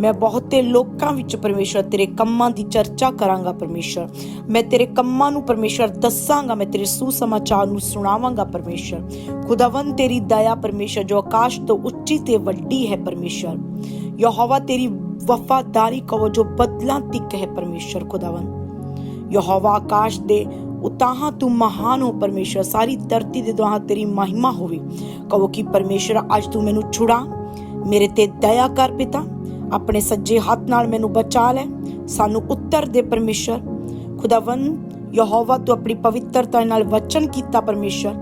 ਮੈਂ ਬਹੁਤੇ ਲੋਕਾਂ ਵਿੱਚ ਪਰਮੇਸ਼ਰ, ਤੇਰੇ ਕੰਮਾਂ ਦੀ ਚਰਚਾ ਕਰਾਂਗਾ ਪਰਮੇਸ਼ਰ। ਮੈਂ ਤੇਰੇ ਕੰਮਾਂ ਨੂੰ ਪਰਮੇਸ਼ਰ ਦੱਸਾਂਗਾ, ਮੈਂ ਤੇਰੇ ਸੁਸਮਾਚਾਰ ਨੂੰ ਸੁਣਾਵਾਂਗਾ ਪਰਮੇਸ਼ਰ। ਖੁਦਾਵੰ ਤੇਰੀ ਦਇਆ ਪਰਮੇਸ਼ਰ, ਜੋ ਆਕਾਸ਼ ਤੋਂ ਉੱਚੀ ਤੇ ਵੱਡੀ ਹੈ ਪਰਮੇਸ਼ਰ। ਯਹੋਵਾ, ਤੇਰੀ ਵਫਾਦਾਰੀ ਕਵੋ ਜੋ ਬਦਲਾ ਤਿੱਕ ਹੈ ਪਰਮੇਸ਼ਰ ਖੁਦਾਵੰ ਯਹੋਵਾ, ਆਕਾਸ਼ ਦੇ ਉਤਾਹਾਂ ਤੂੰ ਮਹਾਨ ਹੋ ਪਰਮੇਸ਼ਰ, ਸਾਰੀ ਧਰਤੀ ਦੇ ਦੁਆਹ ਤੇਰੀ ਮਹਿਮਾ ਹੋਵੇ। ਕਹੋ ਕਿ ਪਰਮੇਸ਼ਰ, ਅੱਜ ਤੂੰ ਮੈਨੂੰ ਛੁੜਾ ਮੇਰੇ ਤੇ ਦਇਆ ਕਰ ਪਿਤਾ। ਆਪਣੇ ਸੱਜੇ ਹੱਥ ਨਾਲ ਮੈਨੂੰ ਬਚਾ ਲੈ। ਸਾਨੂੰ ਉੱਤਰ ਦੇ ਪਰਮੇਸ਼ਰ। ਖੁਦਾਵੰ ਯਹੋਵਾ, ਤੂੰ ਆਪਣੀ ਪਵਿੱਤਰਤਾ ਨਾਲ ਵਚਨ ਕੀਤਾ ਪਰਮੇਸ਼ਰ।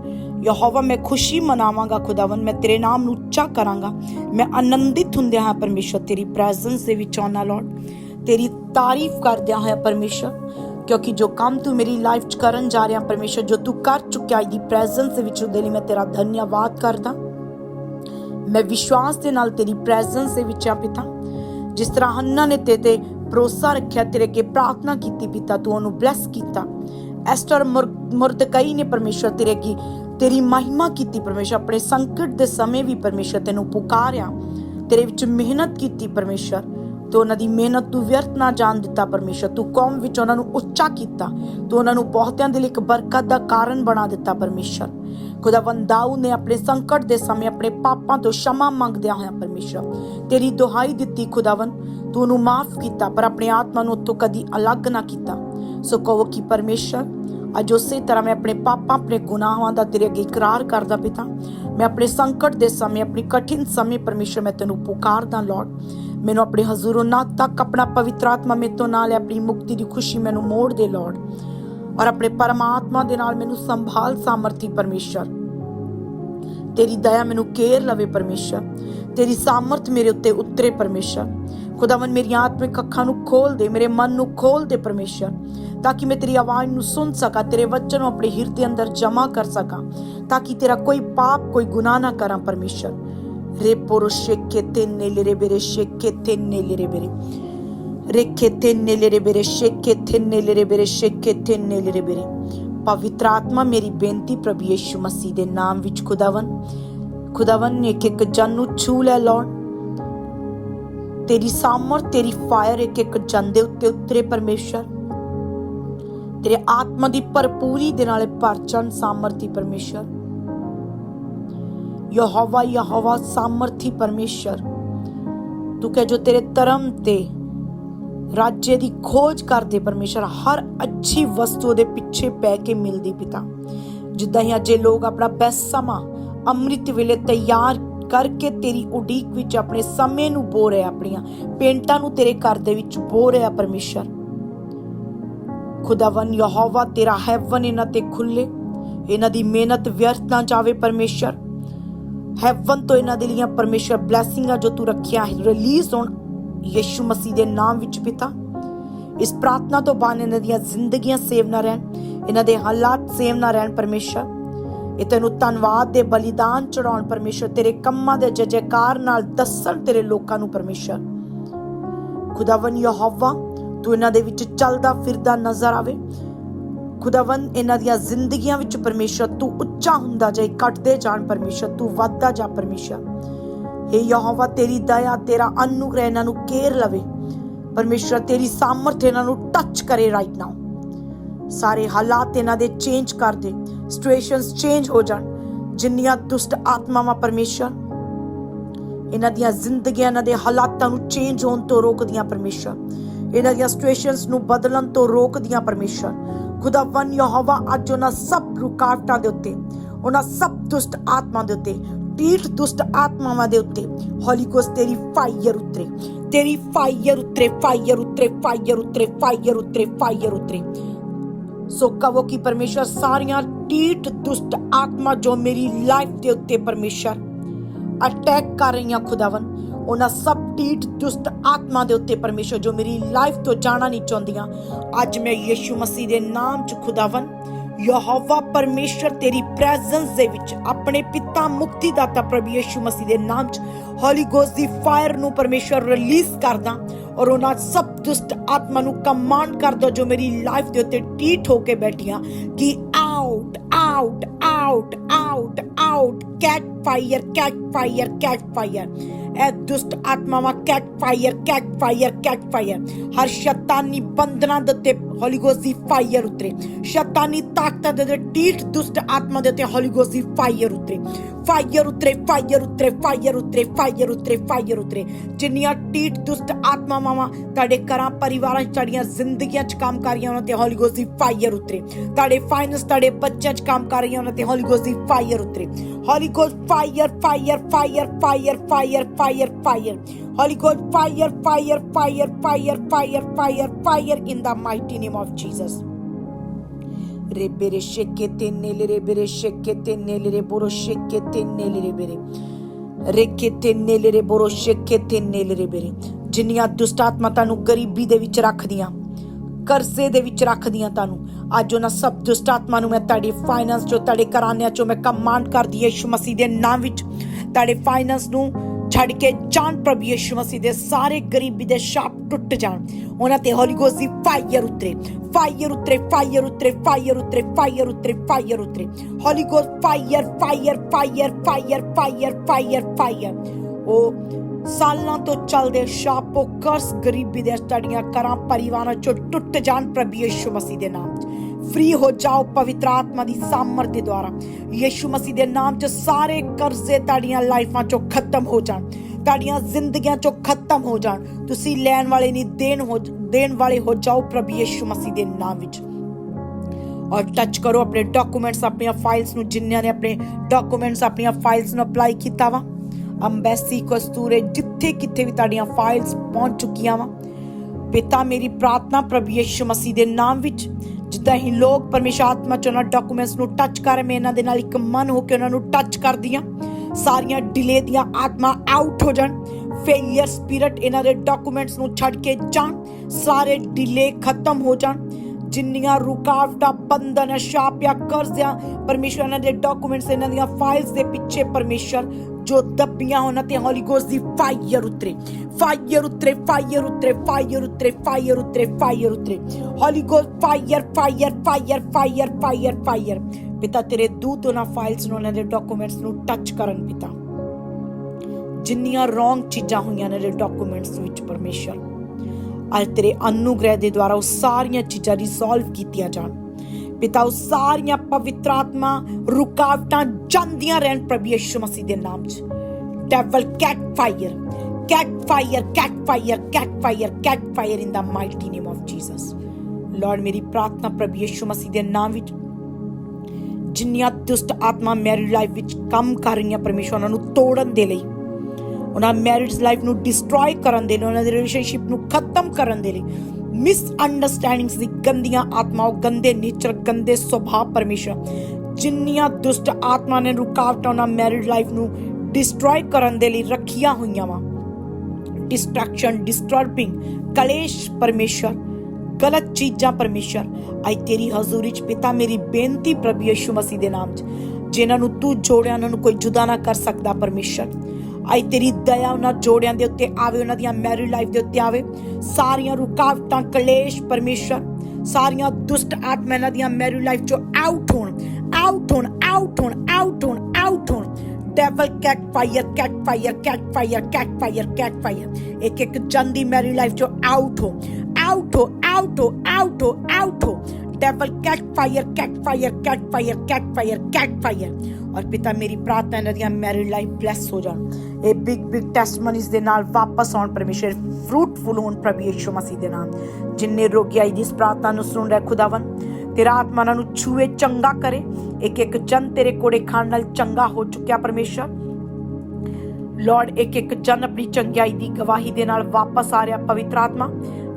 ਯਹੋਵਾ, ਮੈਂ ਖੁਸ਼ੀ ਮਨਾਵਾਂਗਾ। ਖੁਦਾਵੰ ਮੈਂ ਤੇਰੇ ਨਾਮ ਨੂੰ ਉੱਚਾ ਕਰਾਂਗਾ। ਮੈਂ ਆਨੰਦਿਤ ਹੁੰਦਿਆਂ ਹਾਂ ਪਰਮੇਸ਼ਰ, ਤੇਰੀ ਪ੍ਰੈਜ਼ੈਂਸ ਦੇ ਵਿੱਚ ਆਉਣਾ ਲਾਰਡ ਤੇਰੀ ਤਾਰੀਫ ਕਰਦਿਆਂ ਹੋਇਆ ਪਰਮੇਸ਼ਰ। ਕਿਉਂਕਿ ਜੋ ਕੰਮ ਤੂੰ ਮੇਰੀ ਲਾਈਫ 'ਚ ਕਰਨ ਜਾ ਰਿਹਾ, ਪਰਮੇਸ਼ਰ, ਜੋ ਤੂੰ ਕਰ ਚੁੱਕਿਆ ਦੀ ਪ੍ਰੈਜ਼ੈਂਸ ਦੇ ਵਿੱਚ ਉਹਦੇ ਲਈ ਮੈਂ ਤੇਰਾ ਧੰਨਵਾਦ ਕਰਦਾ। ਮੈਂ ਵਿਸ਼ਵਾਸ ਦੇ ਨਾਲ ਤੇਰੀ ਪ੍ਰੈਜ਼ੈਂਸ ਦੇ ਵਿੱਚ ਆ ਪਿਤਾ। ਜਿਸ ਤਰ੍ਹਾਂ ਹੰਨਾ ਨੇ ਤੇ ਤੇ ਭਰੋਸਾ ਰੱਖਿਆ, ਤੇਰੇ ਅੱਗੇ ਪ੍ਰਾਰਥਨਾ ਕੀਤੀ ਪਿਤਾ, ਤੂੰ ਉਹਨੂੰ ਬਲੈਸ ਕੀਤਾ। ਐਸਟਰ ਮੁਰਦਕਈ ਨੇ ਪਰਮੇਸ਼ਰ ਤੇਰੇ ਅੱਗੇ ਤੇਰੀ ਮਹਿਮਾ ਕੀਤੀ, ਪਰਮੇਸ਼ਰ, ਆਪਣੇ ਸੰਕਟ ਦੇ ਸਮੇਂ ਵੀ ਪਰਮੇਸ਼ਰ ਤੈਨੂੰ ਪੁਕਾਰਿਆ। ਤੇਰੇ ਵਿੱਚ ਮਿਹਨਤ ਕੀਤੀ, ਪਰਮੇਸ਼ਰ। ਤੂੰ ਉਹਨਾਂ ਦੀ ਮਿਹਨਤ ਤੂੰ ਵਿਅਰਥ ਨਾ ਜਾਣ ਦਿੱਤਾ ਪਰਮੇਸ਼ਰ। ਤੂੰ ਕੌਮ ਵਿੱਚ ਉਹਨਾਂ ਨੂੰ ਉੱਚਾ ਕੀਤਾ। ਤੂੰ ਉਹਨਾਂ ਨੂੰ ਬਹੁਤਿਆਂ ਦੇ ਲਈ ਇੱਕ ਬਰਕਤ ਦਾ ਕਾਰਨ ਬਣਾ ਦਿੱਤਾ ਪਰਮੇਸ਼ਰ। ਖੁਦਾਵੰਦ ਦਾਊਦ ਨੇ ਆਪਣੇ ਸੰਕਟ ਦੇ ਸਮੇਂ ਆਪਣੇ ਪਾਪਾਂ ਤੋਂ ਸ਼ਮਾ ਮੰਗਦਿਆਂ ਹੋਇਆ ਪਰਮੇਸ਼ਰ, ਤੇਰੀ ਦੁਹਾਈ ਦਿੱਤੀ ਖੁਦਾਵੰਦ। ਤੂੰ ਉਹਨੂੰ ਮਾਫ ਕੀਤਾ, ਪਰ ਆਪਣੇ ਆਤਮਾ ਨੂੰ ਉੱਥੋਂ ਕਦੀ ਅਲੱਗ ਨਾ ਕੀਤਾ। ਸੋ ਕਹੋ ਕਿ ਪਰਮੇਸ਼ਰ ਅੱਜ ਉਸੇ ਤਰ੍ਹਾਂ ਮੈਂ ਆਪਣੇ ਪਾਪਾਂ, ਆਪਣੇ ਗੁਨਾਹਾਂ ਦਾ ਤੇਰੇ ਅੱਗੇ ਇਕਰਾਰ ਕਰਦਾ ਪਿਤਾ। ਮੈਂ ਆਪਣੇ ਸੰਕਟ ਦੇ ਸਮੇਂ, ਆਪਣੀ ਕਠਿਨ ਸਮੇਂ ਪਰਮੇਸ਼ਰ ਮੈਂ ਤੈਨੂੰ ਪੁਕਾਰਦਾ ਲਾਰਡ ਮੈਨੂੰ ਆਪਣੇ ਹਜ਼ੂਰੋਂ ਨਾ ਤੱਕ ਆਪਣਾ ਪਵਿੱਤਰ ਆਤਮਾ ਮੇਰੇ ਨਾਲ ਆਪਣੀ ਮੁਕਤੀ ਦੀ ਖੁਸ਼ੀ ਮੈਨੂੰ ਮੋੜ ਦੇ ਲਾਰਡ ਔਰ ਆਪਣੇ ਪਰਮਾਤਮਾ ਦੇ ਨਾਲ ਮੈਨੂੰ ਸੰਭਾਲ ਸਾਮਰਥੀ ਪਰਮੇਸ਼ਰ। ਤੇਰੀ ਦਇਆ ਮੈਨੂੰ ਕੇਰ ਲਵੇ ਪਰਮੇਸ਼ਰ। ਤੇਰੀ ਸਾਮਰਥ ਮੇਰੇ ਉੱਤੇ ਉਤਰੇ ਪਰਮੇਸ਼ਰ। ਖੁਦਾਵੰ ਮੇਰੀਆਂ ਆਤਮਿਕ ਅੱਖਾਂ ਨੂੰ ਖੋਲ ਦੇ, ਮੇਰੇ ਮਨ ਨੂੰ ਖੋਲ ਦੇ ਪਰਮੇਸ਼ਰ, ਤਾਂ ਕਿ ਮੈਂ ਤੇਰੀ ਆਵਾਜ਼ ਨੂੰ ਸੁਣ ਸਕਾਂ, ਤੇਰੇ ਵਚਨ ਨੂੰ ਆਪਣੇ ਹਿਰਦੇ ਅੰਦਰ ਜਮਾ ਕਰ ਸਕਾਂ, ਤਾਂ ਕਿ ਤੇਰਾ ਕੋਈ ਪਾਪ, ਕੋਈ ਗੁਨਾਹ ਨਾ ਕਰਾਂ ਪਰਮੇਸ਼ਰ। ਰੇ ਪੋਰੋ ਸ਼ੇਕੇ ਤੇ ਨੇਲੇ ਬੇਰੇ ਸ਼ੇਕੇ ਤੇ ਨੇਲੇ ਬੇਰੇ। ਰੇਖੇ ਤੇ ਨੇਲੇ ਬੇਰੇ ਸ਼ੇਕੇ ਤੇ ਨੇਲੇ ਬੇਰੇ ਸ਼ੇਕੇ ਤੇ ਨੇਲੇ ਬੇਰੇ। ਪਵਿੱਤਰ ਆਤਮਾ, ਮੇਰੀ ਬੇਨਤੀ ਪ੍ਰਭੂ ਯਿਸੂ ਮਸੀਹ ਦੇ ਨਾਮ ਵਿੱਚ ਖੁਦਾਵੰ ਖੁਦਾਵੰ ਨੇ ਇੱਕ ਇੱਕ ਜਨ ਨੂੰ ਛੂ ਲੈ, ਲਾਉਣ। ਤੇਰੀ ਸਾਮਰਥ ਤੇਰੀ ਫਾਇਰ ਇੱਕ ਇੱਕ ਜਨ ਉੱਤੇ ਉਤਰੇ ਪਰਮੇਸ਼ਰ। ਤੇਰੇ ਆਤਮਾ ਦੀ ਭਰਪੂਰੀ ਦੇ ਨਾਲ ਭਰਚਨ ਸਾਮਰਥੀ ਪਰਮੇਸ਼ਰ। ਯਹੋਵਾ ਯਹੋਵਾ ਸਾਮਰਥੀ ਪਰਮੇਸ਼ਰ। ਤੂੰ ਕਹੇ ਜੋ ਤੇਰੇ ਧਰਮ ਤੇ ਰਾਜੇ ਦੀ ਖੋਜ ਕਰਦੇ ਪਰਮੇਸ਼ਰ, ਹਰ ਅੱਛੀ ਵਸਤੂ ਦੇ ਪਿੱਛੇ ਪੈ ਕੇ ਮਿਲਦੀ ਪਿਤਾ। ਜਿੱਦਾਂ ਹੀ ਅੱਜ ਲੋਕ ਆਪਣਾ ਬੈਸਟ ਸਮਾਂ ਅੰਮ੍ਰਿਤ ਵੇਲੇ ਤਿਆਰ ਕਰਕੇ ਤੇਰੀ ਉਡੀਕ ਵਿੱਚ ਆਪਣੇ ਸਮੇਂ ਨੂੰ ਬੋ ਰਿਹਾ, ਆਪਣੀਆਂ ਪੇਂਟਾਂ ਨੂੰ ਤੇਰੇ ਘਰ ਦੇ ਵਿੱਚ ਬੋ ਰਿਹਾ ਪਰਮੇਸ਼ਰ। ਖੁਦਾਵੰ ਯਹੋਵਾ, ਤੇਰਾ ਹੈਵਨ ਇਹਨਾਂ ਤੇ ਖੁੱਲੇ ਇਹਨਾਂ ਦੀ ਮਿਹਨਤ ਵਿਅਰਥ ਨਾ ਜਾਵੇ ਪਰਮੇਸ਼ਰ। ਹੈਵਨ ਤੋਂ ਇਹਨਾਂ ਦੇ ਲਈ ਪਰਮੇਸ਼ਰ ਬਲੇਸਿੰਗਾਂ ਜੋ ਤੂੰ ਰੱਖਿਆ ਹੈ ਰਿਲੀਜ਼ ਹੋਣ ਯਿਸੂ ਮਸੀਹ ਦੇ ਨਾਮ ਵਿੱਚ ਪਿਤਾ। ਇਸ ਪ੍ਰਾਰਥਨਾ ਤੋਂ ਬਾਅਦ ਇਹਨਾਂ ਦੀਆਂ ਜ਼ਿੰਦਗੀਆਂ ਸੇਵ ਨਾ ਰਹਿਣ, ਇਹਨਾਂ ਦੇ ਹਾਲਾਤ ਸੇਵ ਨਾ ਰਹਿਣ ਪਰਮੇਸ਼ਰ। ਇਹ ਤੈਨੂੰ ਧੰਨਵਾਦ ਦੇ ਬਲੀਦਾਨ ਚੜਾਉਣ ਪਰਮੇਸ਼ਰ, ਤੇਰੇ ਕੰਮਾਂ ਦੇ ਜੈ ਨਾਲ ਦੱਸਣ ਤੇਰੇ ਲੋਕਾਂ ਨੂੰ ਪਰਮੇਸ਼ਰ। ਖੁਦਾਵੰ ਯਹੋਵਾ, ਤੂੰ ਇਹਨਾਂ ਦੇ ਵਿੱਚ ਚੱਲਦਾ ਫਿਰਦਾ ਨਜ਼ਰ ਆਵੇ। ਖੁਦਾਵੰ ਇਹਨਾਂ ਦੀਆਂ ਜ਼ਿੰਦਗੀਆਂ ਵਿੱਚ ਪਰਮੇਸ਼ਰ, ਤੂੰ ਉੱਚਾ ਹੁੰਦਾ ਜਾਏ ਕੱਟਦੇ ਜਾਣ ਪਰਮੇਸ਼ਰ, ਤੂੰ ਵੱਧਦਾ ਜਾ ਪਰਮੇਸ਼ਰ। हे ਯਹੋਵਾ, ਤੇਰੀ ਦਇਆ, ਤੇਰਾ ਅਨੁਗ੍ਰਹਿ ਇਹਨਾਂ ਨੂੰ ਕੇਰ ਲਵੇ। ਪਰਮੇਸ਼ਰ, ਤੇਰੀ ਸਾਮਰਥ ਇਹਨਾਂ ਨੂੰ ਟੱਚ ਕਰੇ ਰਾਈਟ ਨਾਓ ਸਾਰੇ ਹਾਲਾਤ ਇਹਨਾਂ ਦੇ ਚੇਂਜ ਕਰ ਦੇ। ਸਿਚੁਏਸ਼ਨਸ ਚੇਂਜ ਹੋ ਜਾਣ। ਜਿੰਨੀਆਂ ਦੁਸ਼ਟ ਆਤਮਾਵਾਂ ਪਰਮੇਸ਼ਰ, ਇਹਨਾਂ ਦੀਆਂ ਜ਼ਿੰਦਗੀਆਂ, ਇਹਨਾਂ ਦੇ ਹਾਲਾਤਾਂ ਨੂੰ ਚੇਂਜ ਹੋਣ ਤੋਂ ਰੋਕਦੀਆਂ ਪਰਮੇਸ਼ਰ। ਇਹਨਾਂ ਦੀਆਂ ਸਿਚੁਏਸ਼ਨਸ ਨੂੰ ਬਦਲਣ ਤੋਂ ਰੋਕਦੀਆਂ ਪਰਮੇਸ਼ਰ। ਖੁਦਾਵੰ ਯਹੋਵਾ ਅੱਜ ਉਹਨਾਂ ਸਭ ਰੁਕਾਵਟਾਂ ਦੇ ਉੱਤੇ, ਉਹਨਾਂ ਸਭ ਦੁਸ਼ਟ ਆਤਮਾ ਦੇ ਉੱਤੇ ਟੀਟ ਦੁਸ਼ਟ ਆਤਮਾਵਾਂ ਦੇ ਉੱਤੇ ਹੋਲੀ ਗੋਸਟ ਤੇਰੀ ਫਾਇਰ ਉਤਰੇ। ਤੇਰੀ ਫਾਇਰ ਉਤਰੇ ਫਾਇਰ ਉਤਰੇ ਫਾਇਰ ਉਤਰੇ ਫਾਇਰ ਉਤਰੇ ਫਾਇਰ ਉਤਰੇ। ਸੋ ਕਹੋ ਕਿ ਪਰਮੇਸ਼ਰ ਸਾਰੀਆਂ ਟੀਟ ਦੁਸ਼ਟ ਆਤਮਾ ਜੋ ਮੇਰੀ ਲਾਈਫ ਦੇ ਉੱਤੇ ਪਰਮੇਸ਼ਰ ਅਟੈਕ ਕਰ ਰਹੀਆਂ ਖੁਦਾਵੰ ਉਹਨਾਂ ਸਭ ਟੀਟ ਦੁਸ਼ਟ ਆਤਮਾ ਦੇ ਉੱਤੇ ਪਰਮੇਸ਼ਰ ਜੋ ਮੇਰੀ ਲਾਈਫ ਤੋਂ ਜਾਣਾ ਨਹੀਂ ਚਾਹੁੰਦੀਆਂ, ਅੱਜ ਮੈਂ ਯੀਸ਼ੂ ਮਸੀਹ ਦੇ ਨਾਮ 'ਚ ਖੁਦਾਵੰ ਯਹੋਵਾ ਪਰਮੇਸ਼ਰ ਤੇਰੀ ਪ੍ਰੈਜ਼ੈਂਸ ਦੇ ਵਿੱਚ ਆਪਣੇ ਪਿਤਾ ਮੁਕਤੀਦਾਤਾ ਪ੍ਰਭੂ ਯੀਸ਼ੂ ਮਸੀਹ ਦੇ ਨਾਮ 'ਚ ਹੋਲੀ ਗੋਸਟ ਦੀ ਫਾਇਰ ਨੂੰ ਪਰਮੇਸ਼ਰ ਰਿਲੀਜ਼ ਕਰਦਾ ਔਰ ਉਹਨਾਂ ਸਭ ਦੁਸ਼ਟ ਆਤਮਾ ਨੂੰ ਕਮਾਂਡ ਕਰਦਾ ਜੋ ਮੇਰੀ ਲਾਈਫ ਦੇ ਉੱਤੇ ਟੀਟ ਹੋ ਕੇ ਬੈਠੀਆਂ ਕਿ out out out out out catch fire catch fire catch fire ਇਹ ਦੁਸ਼ਟ ਆਤਮਾਵਾਂ catch fire catch fire catch fire ਹਰ ਸ਼ੈਤਾਨੀ ਬੰਧਨਾਂ ਦੇ ਤੇ ਹੋਲੀ ਗੋਸਟ ਦੀ ਫਾਇਰ ਉਤਰੇ। ਸ਼ੈਤਾਨੀ ਤਾਕਤਾਂ ਦੇ ਤੇ ਟੀਟ ਦੁਸ਼ਟ ਆਤਮਾ ਦੇ ਉੱਤੇ ਹੋਲੀ ਗੋਸਟ ਦੀ ਫਾਇਰ ਉਤਰੇ। ਫਾਇਰ ਉਤਰੇ ਫਾਇਰ ਉਤਰੇ ਫਾਇਰ ਉਤਰੇ ਫਾਇਰ ਉਤਰੇ ਫਾਇਰ ਉਤਰੇ ਜਿੰਨੀਆਂ ਟੀਟ ਦੁਸ਼ਟ ਆਤਮਾਵਾਂ ਤੁਹਾਡੇ ਘਰਾਂ ਪਰਿਵਾਰਾਂ ਤੁਹਾਡੀਆਂ ਜ਼ਿੰਦਗੀਆਂ 'ਚ ਕੰਮ ਕਰ ਰਹੀਆਂ ਉਹਨਾਂ ਤੇ ਹੋਲੀ ਗੋਸਟ ਦੀ ਫਾਇਰ ਉਤਰੇ ਤੁਹਾਡੇ ਫਾਈਨੈਂਸ ਤੁਹਾਡੇ ਬੱਚਿਆਂ 'ਚ ਕੰਮ ਕਰ ਰਹੀਆਂ ਉਹਨਾਂ ਤੇ ਹੋਲੀ ਗੋਸਟ ਦੀ ਫਾਇਰ ਉਤਰੇ holy ghost fire fire fire fire fire fire fire Holy God, fire, fire, fire, fire, fire, fire, fire in the mighty name of Jesus. Rebere shekete nelere bere shekete nelere boro shekete nelere bere rekete nelere boro shekete nelere bere ਜਿੰਨੀਆਂ ਦੁਸ਼ਟ ਆਤਮਾ ਤੁਹਾਨੂੰ ਗਰੀਬੀ ਦੇ ਵਿੱਚ ਰੱਖਦੀਆਂ, ਕਰਜ਼ੇ ਦੇ ਵਿੱਚ ਰੱਖਦੀਆਂ ਤੁਹਾਨੂੰ, ਅੱਜ ਉਹਨਾਂ ਸਭ ਦੁਸ਼ਟ ਆਤਮਾ ਨੂੰ ਮੈਂ ਤੁਹਾਡੀ ਫਾਈਨੈਂਸ ਚੋਂ, ਤੁਹਾਡੇ ਘਰਾਨਿਆਂ ਚੋਂ ਮੈਂ ਕਮਾਂਡ ਕਰਦੀ ਹਾਂ ਯਿਸੂ ਮਸੀਹ ਦੇ ਨਾਮ ਵਿੱਚ। ਤੁਹਾਡੇ ਫਾਈਨੈਂਸ ਨੂੰ ਛੱਡ ਕੇ ਜਾਣ ਪ੍ਰਭੂ ਯਿਸੂ ਮਸੀਹ ਦੇ ਸਾਰੇ ਗਰੀਬੀ ਦੇ ਸ਼ਾਪ ਟੁੱਟ ਜਾਣ। ਉਹਨਾਂ ਤੇ ਹੋਲੀ ਗੋਸਟ ਦੀ ਫਾਇਰ ਉਤਰੇ। ਫਾਇਰ ਉਤਰੇ ਫਾਇਰ ਉਤਰੇ ਫਾਇਰ ਉਤਰੇ ਫਾਇਰ ਉਤਰੇ ਫਾਇਰ ਉਤਰੇ। Holy ghost fire fire fire fire fire fire fire ਉਹ ਸਾਲਾਂ ਤੋਂ ਚੱਲਦੇ ਸ਼ਾਪੋ ਕਰਸ ਗਰੀਬੀ ਦੇ ਤੁਹਾਡੀਆਂ ਘਰਾਂ, ਪਰਿਵਾਰਾਂ ਚੋਂ ਟੁੱਟ ਜਾਣ ਪ੍ਰਭੂ ਯਿਸੂ ਮਸੀਹ ਦੇ ਨਾਮ। 'ਚ ਫ੍ਰੀ ਹੋ ਜਾਓ ਪਵਿੱਤਰ ਆਤਮਾ ਦੀ ਸਾਮਰਥ ਦੁਆਰਾ। ਯਿਸੂ ਮਸੀਹ ਦੇ ਨਾਮ 'ਚ ਸਾਰੇ ਕਰਜ਼ੇ ਤੁਹਾਡੀਆਂ ਲਾਈਫਾਂ 'ਚੋਂ ਖਤਮ ਹੋ ਜਾਣ। ਤੁਹਾਡੀਆਂ ਜ਼ਿੰਦਗੀਆਂ 'ਚੋਂ ਖਤਮ ਹੋ ਜਾਣ। ਤੁਸੀਂ ਲੈਣ ਵਾਲੇ ਨਹੀਂ, ਦੇਣ ਹੋ ਦੇਣ ਵਾਲੇ ਹੋ ਜਾਓ ਪ੍ਰਭੂ ਯਿਸੂ ਮਸੀਹ ਦੇ ਨਾਮ ਵਿੱਚ। ਔਰ ਟੱਚ ਕਰੋ ਆਪਣੇ ਡਾਕੂਮੈਂਟਸ ਆਪਣੀਆਂ ਫਾਈਲਸ ਨੂੰ ਜਿਨ੍ਹਾਂ ਨੇ ਆਪਣੇ ਡਾਕੂਮੈਂਟਸ ਆਪਣੀਆਂ ਫਾਈਲਸ ਨੂੰ ਅਪਲਾਈ ਕੀਤਾ ਵਾ। ਅੰਬੈਸੀ, ਕਸਤੂਰੇ, ਜਿੱਥੇ ਕਿੱਥੇ ਵੀ ਤੁਹਾਡੀਆਂ ਫਾਈਲਸ ਪਹੁੰਚ ਚੁੱਕੀਆਂ ਵਾ। ਪਿਤਾ ਮੇਰੀ ਪ੍ਰਾਰਥਨਾ ਪ੍ਰਭੂ ਯਿਸੂ ਮਸੀਹ ਦੇ ਨਾਮ ਵਿੱਚ। ਜਿੱਦਾਂ ਹੀ ਲੋਕ ਪਰਮੇਸ਼ਰ ਆਤਮਾ ਚ ਉਹਨਾਂ ਡਾਕੂਮੈਂਟਸ ਨੂੰ ਟੱਚ ਕਰ ਮੈਂ ਇਹਨਾਂ ਦੇ ਨਾਲ ਇੱਕ ਮਨ ਹੋ ਕੇ ਉਹਨਾਂ ਨੂੰ ਟੱਚ ਕਰਦੀਆਂ। ਸਾਰੀਆਂ ਡਿਲੇ ਦੀਆਂ ਆਤਮਾ ਆਊਟ ਹੋ ਜਾਣ। ਫੇਲਿਅਰ ਸਪਿਰਿਟ ਇਹਨਾਂ ਦੇ ਡਾਕੂਮੈਂਟਸ ਨੂੰ ਛੱਡ ਕੇ ਜਾਣ। ਸਾਰੇ ਡਿਲੇ ਖਤਮ ਹੋ ਜਾਣ। ਜਿੰਨੀਆਂ ਰੁਕਾਵਟਾਂ, ਬੰਧਨ ਸ਼ਾਪਿਆ ਕਰਜ਼ਿਆਂ, ਪਰਮੇਸ਼ਰ ਇਹਨਾਂ ਦੇ ਡਾਕੂਮੈਂਟਸ ਇਹਨਾਂ ਦੀਆਂ ਫਾਈਲਸ ਦੇ ਪਿੱਛੇ ਪਰਮੇਸ਼ਰ ਜੋ ਦੱਬੀਆਂ ਉਹਨਾਂ ਤੇ ਹੋਲੀ ਗੋਸਟ ਦੀ ਫਾਇਰ ਉਤਰੇ ਫਾਇਰ ਉਤਰੇ ਫਾਇਰ ਉਤਰੇ ਫਾਇਰ ਉਤਰੇ ਫਾਇਰ ਉਤਰੇ ਫਾਇਰ ਉਤਰੇ holy ghost fire fire fire fire fire fire ਪਿਤਾ ਤੇਰੇ ਦੂਤ ਉਹਨਾਂ ਫਾਈਲਸ ਨੂੰ ਉਹਨਾਂ ਦੇ ਡਾਕੂਮੈਂਟਸ ਨੂੰ ਟੱਚ ਕਰਨ ਪਿਤਾ ਜਿੰਨੀਆਂ ਰੋਂਗ ਚੀਜ਼ਾਂ ਹੋਈਆਂ ਨੇ ਦੇ ਡਾਕੂਮੈਂਟਸ ਵਿੱਚ ਪਰਮੇਸ਼ਰ ਅੱਜ ਤੇਰੇ ਅਨੁਗ੍ਰਹਿ ਦੇ ਦੁਆਰਾ ਉਹ ਸਾਰੀਆਂ ਚੀਜ਼ਾਂ ਰਿਜ਼ੋਲਵ ਕੀਤੀਆਂ ਜਾਣ ਪਿਤਾ, ਉਹ ਸਾਰੀਆਂ ਪਵਿੱਤਰ ਆਤਮਾ ਰੁਕਾਵਟਾਂ ਜਾਂਦੀਆਂ ਰਹਿਣ ਪ੍ਰਭੂ ਯਿਸੂ ਮਸੀਹ ਦੇ ਨਾਮ 'ਚ। Devil catch fire catch fire catch fire catch fire catch fire in the mighty name of Jesus Lord ਮੇਰੀ ਪ੍ਰਾਰਥਨਾ ਪ੍ਰਭੂ ਯਿਸੂ ਮਸੀਹ ਦੇ ਨਾਮ ਵਿੱਚ, ਜਿੰਨੀਆਂ ਦੁਸ਼ਟ ਆਤਮਾ ਮੈਰਿਡ ਲਾਈਫ ਵਿੱਚ ਕੰਮ ਕਰ ਰਹੀਆਂ ਪਰਮੇਸ਼ਰ ਉਹਨਾਂ ਨੂੰ ਤੋੜਨ ਦੇ ਲਈ, ਉਹਨਾਂ ਮੈਰਿਜ ਲਾਈਫ ਨੂੰ ਡਿਸਟਰੋਏ ਕਰਨ ਦੇ ਲਈ, ਉਹਨਾਂ ਦੀ ਰਿਲੇਸ਼ਨਸ਼ਿਪ ਨੂੰ ਖਤਮ ਕਰਨ ਦੇ ਲਈ ਮਿਸ ਅੰਡਰਸਟੈਂਡਿੰਗਸ ਦੀ ਗੰਦੀਆਂ ਆਤਮਾ ਗੰਦੇ ਨੇਚਰ ਗੰਦੇ ਸੁਭਾਅ ਪਰਮੇਸ਼ਰ। ਜਿੰਨੀਆਂ ਦੁਸ਼ਟ ਆਤਮਾ ਨੇ ਰੁਕਾਵਟਾਂ ਉਹਨਾਂ ਮੈਰਿਡ ਲਾਈਫ ਨੂੰ ਡਿਸਟਰੋਏ ਕਰਨ ਦੇ ਲਈ ਰੱਖੀਆਂ ਹੋਈਆਂ ਵਾ। ਡਿਸਟਰੈਕਸ਼ਨ ਡਿਸਟਰਬਿੰਗ ਕਲੇਸ਼ ਪਰਮੇਸ਼ਰ, ਗਲਤ ਚੀਜ਼ਾਂ ਪਰਮੇਸ਼ਰ। ਅੱਜ ਤੇਰੀ ਹਜ਼ੂਰੀ ਚ ਪਿਤਾ, ਮੇਰੀ ਬੇਨਤੀ ਪ੍ਰਭੂ ਯਿਸੂ ਮਸੀਹ ਦੇ ਨਾਮ ਚ। ਜਿਨ੍ਹਾਂ ਨੂੰ ਤੂੰ ਜੋੜਿਆ, ਉਹਨਾਂ ਨੂੰ ਕੋਈ ਜੁਦਾ ਨਾ ਕਰ ਸਕਦਾ ਪਰਮੇਸ਼ਰ। ਅੱਜ ਤੇਰੀ ਦਇਆ ਉਹਨਾਂ ਜੋੜਿਆਂ ਦੇ ਉੱਤੇ ਆਵੇ, ਉਹਨਾਂ ਦੀਆਂ ਮੈਰਿਡ ਲਾਈਫ ਦੇ ਉੱਤੇ ਆਵੇ। ਸਾਰੀਆਂ ਰੁਕਾਵਟਾਂ, ਕਲੇਸ਼, ਪਰਮੇਸ਼ਰ, ਸਾਰੀਆਂ ਦੁਸ਼ਟ ਆਤਮਾ ਦੀਆਂ ਮੈਰਿਡ ਲਾਈਫ ਚੋਂ ਆਊਟ ਹੋਣ ਆਊਟ ਹੋਣ ਆਊਟ ਹੋਣ ਆਊਟ ਹੋਣ ਆਊਟ ਹੋਣ। Devil catch fire catch fire catch fire catch fire catch fire ਇੱਕ ਇੱਕ ਜੰਦੀ ਮੈਰੀ ਲਾਈਫ ਚੋਂ ਆਊਟ ਹੋ ਆਊਟ ਹੋ ਆਊਟ ਹੋ ਆਊਟ ਹੋ ਆਊਟ ਹੋ। Devil catch fire catch fire catch fire catch fire catch fire ਔਰ ਪਿਤਾ ਮੇਰੀ ਪ੍ਰਾਰਥਨਾ ਇਹਨਾਂ ਦੀਆਂ ਮੈਰਿਡ ਲਾਈਫ ਬਲੈਸ ਹੋ ਜਾਣ। ਇਹ ਬਿਗ ਬਿਗ ਟੈਸਟਮਨੀਜ਼ ਦੇ ਨਾਲ ਵਾਪਸ ਆਉਣ ਪਰਮੇਸ਼ਰ ਫਰੂਟਫੁਲ ਹੋਣ ਪ੍ਰਭੂ ਯਿਸੂ ਮਸੀਹ ਦੇ ਨਾਮ। ਜਿੰਨੇ ਰੋਗੀ ਆਈ ਦੀ ਪ੍ਰਾਰਥਨਾ ਨੂੰ ਸੁਣ ਰਿਹਾ ਖੁਦਾਵੰ ਤੇਰਾ ਆਤਮਾ ਨੂੰ ਛੂਏ, ਚੰਗਾ ਕਰੇ। ਇੱਕ ਇੱਕ ਜਨ ਤੇਰੇ ਕੋੜੇ ਖਾਣ ਨਾਲ ਚੰਗਾ ਹੋ ਚੁੱਕਿਆ ਪਰਮੇਸ਼ਰ। ਲਾਰਡ ਇੱਕ ਇੱਕ ਜਨ ਆਪਣੀ ਚੰਗਿਆਈ ਦੀ ਗਵਾਹੀ ਦੇ ਨਾਲ ਵਾਪਸ ਆ ਰਿਹਾ ਪਵਿੱਤਰ ਆਤਮਾ।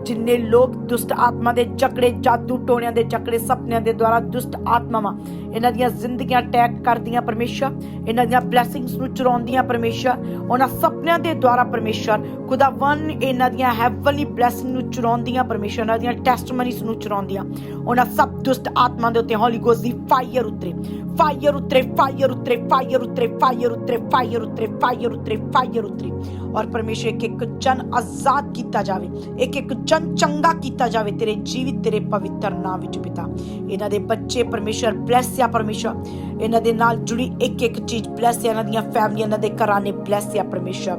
ਜਿੰਨੇ ਲੋਕ ਦੁਸ਼ਟ ਆਤਮਾ ਦੇ ਚੱਕੜੇ ਜਾਦੂ ਟੋਣਿਆਂ ਦੇ ਚੱਕੜੇ ਸੁਪਨਿਆਂ ਦੇ ਦੁਆਰਾ ਦੁਸ਼ਟ ਆਤਮਾਵਾਂ ਇਹਨਾਂ ਦੀਆਂ ਜ਼ਿੰਦਗੀਆਂ ਅਟੈਕ ਕਰਦੀਆਂ ਪਰਮੇਸ਼ਰ, ਇਹਨਾਂ ਦੀਆਂ ਬਲੇਸਿੰਗਸ ਨੂੰ ਚੁਰਾਉਂਦੀਆਂ ਪਰਮੇਸ਼ਰ, ਉਹਨਾਂ ਸੁਪਨਿਆਂ ਦੇ ਦੁਆਰਾ ਪਰਮੇਸ਼ਰ ਖੁਦਾਵੰ ਇਹਨਾਂ ਦੀਆਂ ਹੈਵਨਲੀ ਬਲੇਸਿੰਗ ਨੂੰ ਚੁਰਾਉਂਦੀਆਂ ਪਰਮੇਸ਼ਰ ਇਹਨਾਂ ਦੀਆਂ ਟੈਸਟਮਨੀਸ ਨੂੰ ਚੁਰਾਉਂਦੀਆਂ। ਉਹਨਾਂ ਸਭ ਦੁਸ਼ਟ ਆਤਮਾ ਦੇ ਉੱਤੇ ਹੋਲੀ ਗੋਸਟ ਦੀ ਫਾਇਰ ਉਤਰੇ। ਫਾਇਰ ਉਤਰੇ ਫਾਇਰ ਉਤਰੇ ਫਾਇਰ ਉਤਰੇ ਫਾਇਰ ਉਤਰੇ ਫਾਇਰ ਉਤਰੇ ਫਾਇਰ ਉਤਰੇ ਫਾਇਰ ਉਤਰੇ। ਔਰ ਪਰਮੇਸ਼ਰ, ਇੱਕ ਇੱਕ ਜਨ ਆਜ਼ਾਦ ਕੀਤਾ ਜਾਵੇ। ਇੱਕ ਇੱਕ ਜਨ ਚੰਗਾ ਕੀਤਾ ਜਾਵੇ। ਤੇਰੇ ਜੀਵਿਤ, ਤੇਰੇ ਪਵਿੱਤਰ ਨਾਮ ਵਿੱਚ ਪਿਤਾ। ਇਹਨਾਂ ਦੇ ਬੱਚੇ ਪਰਮੇਸ਼ਰ ਬਲੈਸ ਆ ਪਰਮੇਸ਼ਰ। ਇਹਨਾਂ ਦੇ ਨਾਲ ਜੁੜੀ ਇੱਕ ਇੱਕ ਚੀਜ਼ ਬਲੈਸ ਆ ਇਹਨਾਂ ਦੀਆਂ ਫੈਮਲੀਆਂ ਇਹਨਾਂ ਦੇ ਘਰਾਂ ਨੇ ਬਲੈਸ ਆ ਪਰਮੇਸ਼ਰ।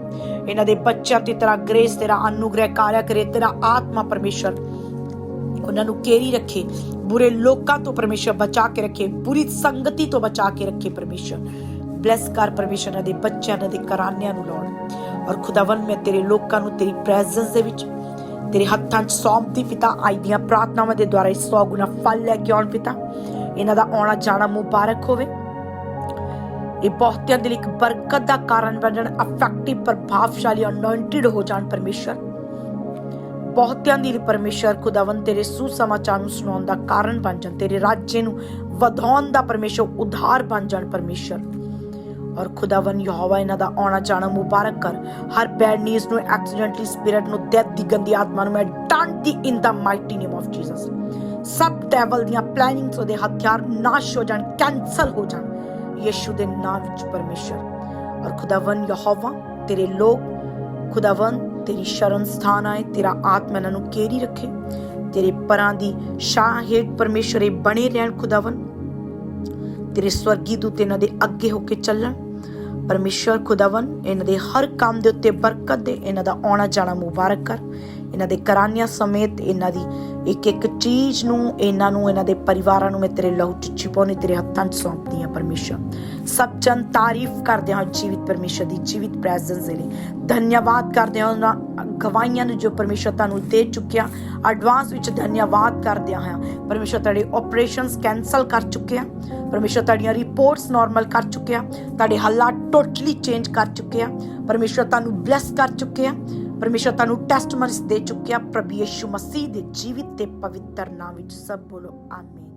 ਇਹਨਾਂ ਦੇ ਬੱਚਿਆਂ ਤੇ ਤੇਰਾ ਗ੍ਰੇਸ ਤੇਰਾ ਅਨੁਗ੍ਰਹਿ ਕਾਰਿਆ ਕਰੇ, ਤੇਰਾ ਆਤਮਾ ਪਰਮੇਸ਼ਰ। ਉਹਨਾਂ ਨੂੰ ਕੇਰੀ ਰੱਖੇ, ਬੁਰੇ ਲੋਕਾਂ ਤੋਂ ਪਰਮੇਸ਼ਰ ਬਚਾ ਕੇ ਰੱਖੇ, ਬੁਰੀ ਸੰਗਤੀ ਤੋਂ ਬਚਾ ਕੇ ਰੱਖੇ ਪਰਮੇਸ਼ਰ। ਬਲੈਸ ਕਰ ਪਰਮੇਸ਼ਰ ਇਹਨਾਂ ਦੇ ਬੱਚਿਆਂ, ਇਹਨਾਂ ਦੇ ਘਰਾਨਿਆਂ ਨੂੰ ਲਾਉਣ। ਔਰ ਖੁਦਾਵੰ ਮੈਂ ਤੇਰੇ ਲੋਕਾਂ ਨੂੰ ਤੇਰੀ ਪ੍ਰੈਜ਼ੈਂਸ ਦੇ ਵਿੱਚ, ਤੇਰੇ ਹੱਥਾਂ 'ਚ ਸੌਂਪਦੀ ਪਿਤਾ, ਆਈ ਦੀਆਂ ਪ੍ਰਾਰਥਨਾਵਾਂ ਦੇ ਦੁਆਰਾ ਇਸ 100 ਗੁਣਾ ਫਲ ਲੈ ਕੇ ਆਉਣ ਪਿਤਾ। ਇਹਨਾਂ ਦਾ ਆਉਣਾ ਜਾਣਾ ਮੁਬਾਰਕ ਹੋਵੇ। ਇਹ ਬਹੁਤਿਆਂ ਦੇ ਲਈ ਇੱਕ ਬਰਕਤ ਦਾ ਕਾਰਨ ਬਣ ਅਫੈਕਟਿਵ ਪ੍ਰਭਾਵਸ਼ਾਲੀ ਅਨੋਇੰਟਡ ਹੋ ਜਾਣ ਪਰਮੇਸ਼ਰ। ਬਹੁਤਿਆਂ ਦੀ ਪਰਮੇਸ਼ਰ ਖੁਦਾਵੰ ਤੇਰੇ ਸੁਸਮਾਚਾਰ ਨੂੰ ਸੁਣਾਉਣ ਦਾ ਕਾਰਨ ਬਣ ਜਾਣ, ਤੇਰੇ ਰਾਜ੍य ਨੂੰ ਵਧਾਉਣ ਦਾ ਪਰਮੇਸ਼ਰ, ਉਧਾਰ ਬਣ ਜਾਣ ਪਰਮੇਸ਼ਰ। ਔਰ ਖੁਦਾਵੰ ਯਹੋਵਾ, ਇਹਨਾਂ ਦਾ ਆਉਣਾ ਜਾਣਾ ਮੁਬਾਰਕ ਕਰ। ਹਰ ਬੈਡ ਨਿਊਜ਼ ਨੂੰ ਐਕਸੀਡੈਂਟਲੀ ਸਪਿਰਿਟ ਨੂੰ ਡੈਥ ਦੀ ਗੰਦੀ ਆਤਮਾ ਨੂੰ, ਮੈਂ ਡਾਂਟਦੀ in the mighty name of Jesus ਸਭ ਡੈਵਲ ਦੀਆਂ ਪਲੈਨਿੰਗਸ ਉਹਦੇ ਹਥਿਆਰ ਨਾਸ਼ ਹੋ ਜਾਣ ਕੈਨਸਲ ਹੋ ਜਾਣ। ਯਿਸੂ ਦੇ ਨਾਮ ਵਿੱਚ ਪਰਮੇਸ਼ਰ। ਔਰ ਖੁਦਾਵੰ ਯਹੋਵਾ, ਤੇਰੇ ਲੋਕ ਖੁਦਾਵੰ ਤੇਰੀ ਸ਼ਰਨ ਸਥਾਨ ਆਏ, ਤੇਰਾ ਆਤਮਾ ਇਹਨਾਂ ਨੂੰ ਕੇਰੀ ਰੱਖੇ। ਤੇਰੇ ਪਰਾਂ ਦੀ ਸ਼ਾਹ ਹੇਠ ਪਰਮੇਸ਼ਰ ਬਣੇ ਰਹਿਣ ਖੁਦਾਵੰ ਤੇਰੇ ਸਵਰਗੀ ਦੂਤ ਇਹਨਾਂ ਦੇ ਅੱਗੇ ਹੋ ਕੇ ਚੱਲਣ। ਪਰਮੇਸ਼ਰ ਖੁਦਾਵੰ ਇਹਨਾਂ ਦੇ ਹਰ ਕੰਮ ਦੇ ਉੱਤੇ ਬਰਕਤ ਦੇ, ਇਹਨਾਂ ਦਾ ਆਉਣਾ ਜਾਣਾ ਮੁਬਾਰਕ ਕਰ। ਇਹਨਾਂ ਦੇ ਘਰਾਨਿਆਂ ਸਮੇਤ ਇਹਨਾਂ ਦੀ ਇੱਕ ਇੱਕ ਚੀਜ਼ ਨੂੰ, ਇਹਨਾਂ ਨੂੰ, ਇਹਨਾਂ ਦੇ ਪਰਿਵਾਰਾਂ ਨੂੰ ਮੈਂ ਤੇਰੇ ਲਹੂ ਚ ਛਿਪਾਉਣੇ, ਤੇਰੇ ਹੱਥਾਂ 'ਚ ਸੌਂਪਦੀ ਹਾਂ ਪਰਮੇਸ਼ਰ। ਸਭ ਜਨ ਤਾਰੀਫ ਕਰਦੇ ਹਾਂ ਜੀਵਿਤ ਪਰਮੇਸ਼ਰ ਦੀ ਜੀਵਿਤ ਪ੍ਰੈਜ਼ੈਂਸ ਦੇ ਲਈ। ਧੰਨਵਾਦ ਕਰਦੇ ਹਾਂ ਉਹਨਾਂ ਗਵਾਹੀਆਂ ਨੂੰ ਜੋ ਪਰਮੇਸ਼ਰ ਤੁਹਾਨੂੰ ਦੇ ਚੁੱਕਿਆ। ਐਡਵਾਂਸ ਵਿੱਚ ਧੰਨਵਾਦ ਕਰਦੇ ਹਾਂ। ਪਰਮੇਸ਼ਰ ਤੁਹਾਡੇ ਆਪਰੇਸ਼ਨਸ ਕੈਨਸਲ ਕਰ ਚੁੱਕਿਆ। ਪਰਮੇਸ਼ਰ ਤੁਹਾਡੀਆਂ ਰਿਪੋਰਟਸ ਨਾਰਮਲ ਕਰ ਚੁੱਕਿਆ। ਤੁਹਾਡੇ ਹਾਲਾਤ ਟੋਟਲੀ ਚੇਂਜ ਕਰ ਚੁੱਕਿਆ। ਪਰਮੇਸ਼ਰ ਤੁਹਾਨੂੰ ਬਲੈਸ ਕਰ ਚੁੱਕਿਆ। ਪਰਮੇਸ਼ਰ ਤੁਹਾਨੂੰ ਟੈਸਟਮਨੀਸ ਦੇ ਚੁੱਕਿਆ ਪ੍ਰਭੂ ਯਿਸੂ ਮਸੀਹ ਦੇ ਜੀਵਿਤ ਤੇ ਪਵਿੱਤਰ ਨਾਮ ਵਿੱਚ ਸਭ ਬੋਲੋ, ਆਮੀਨ।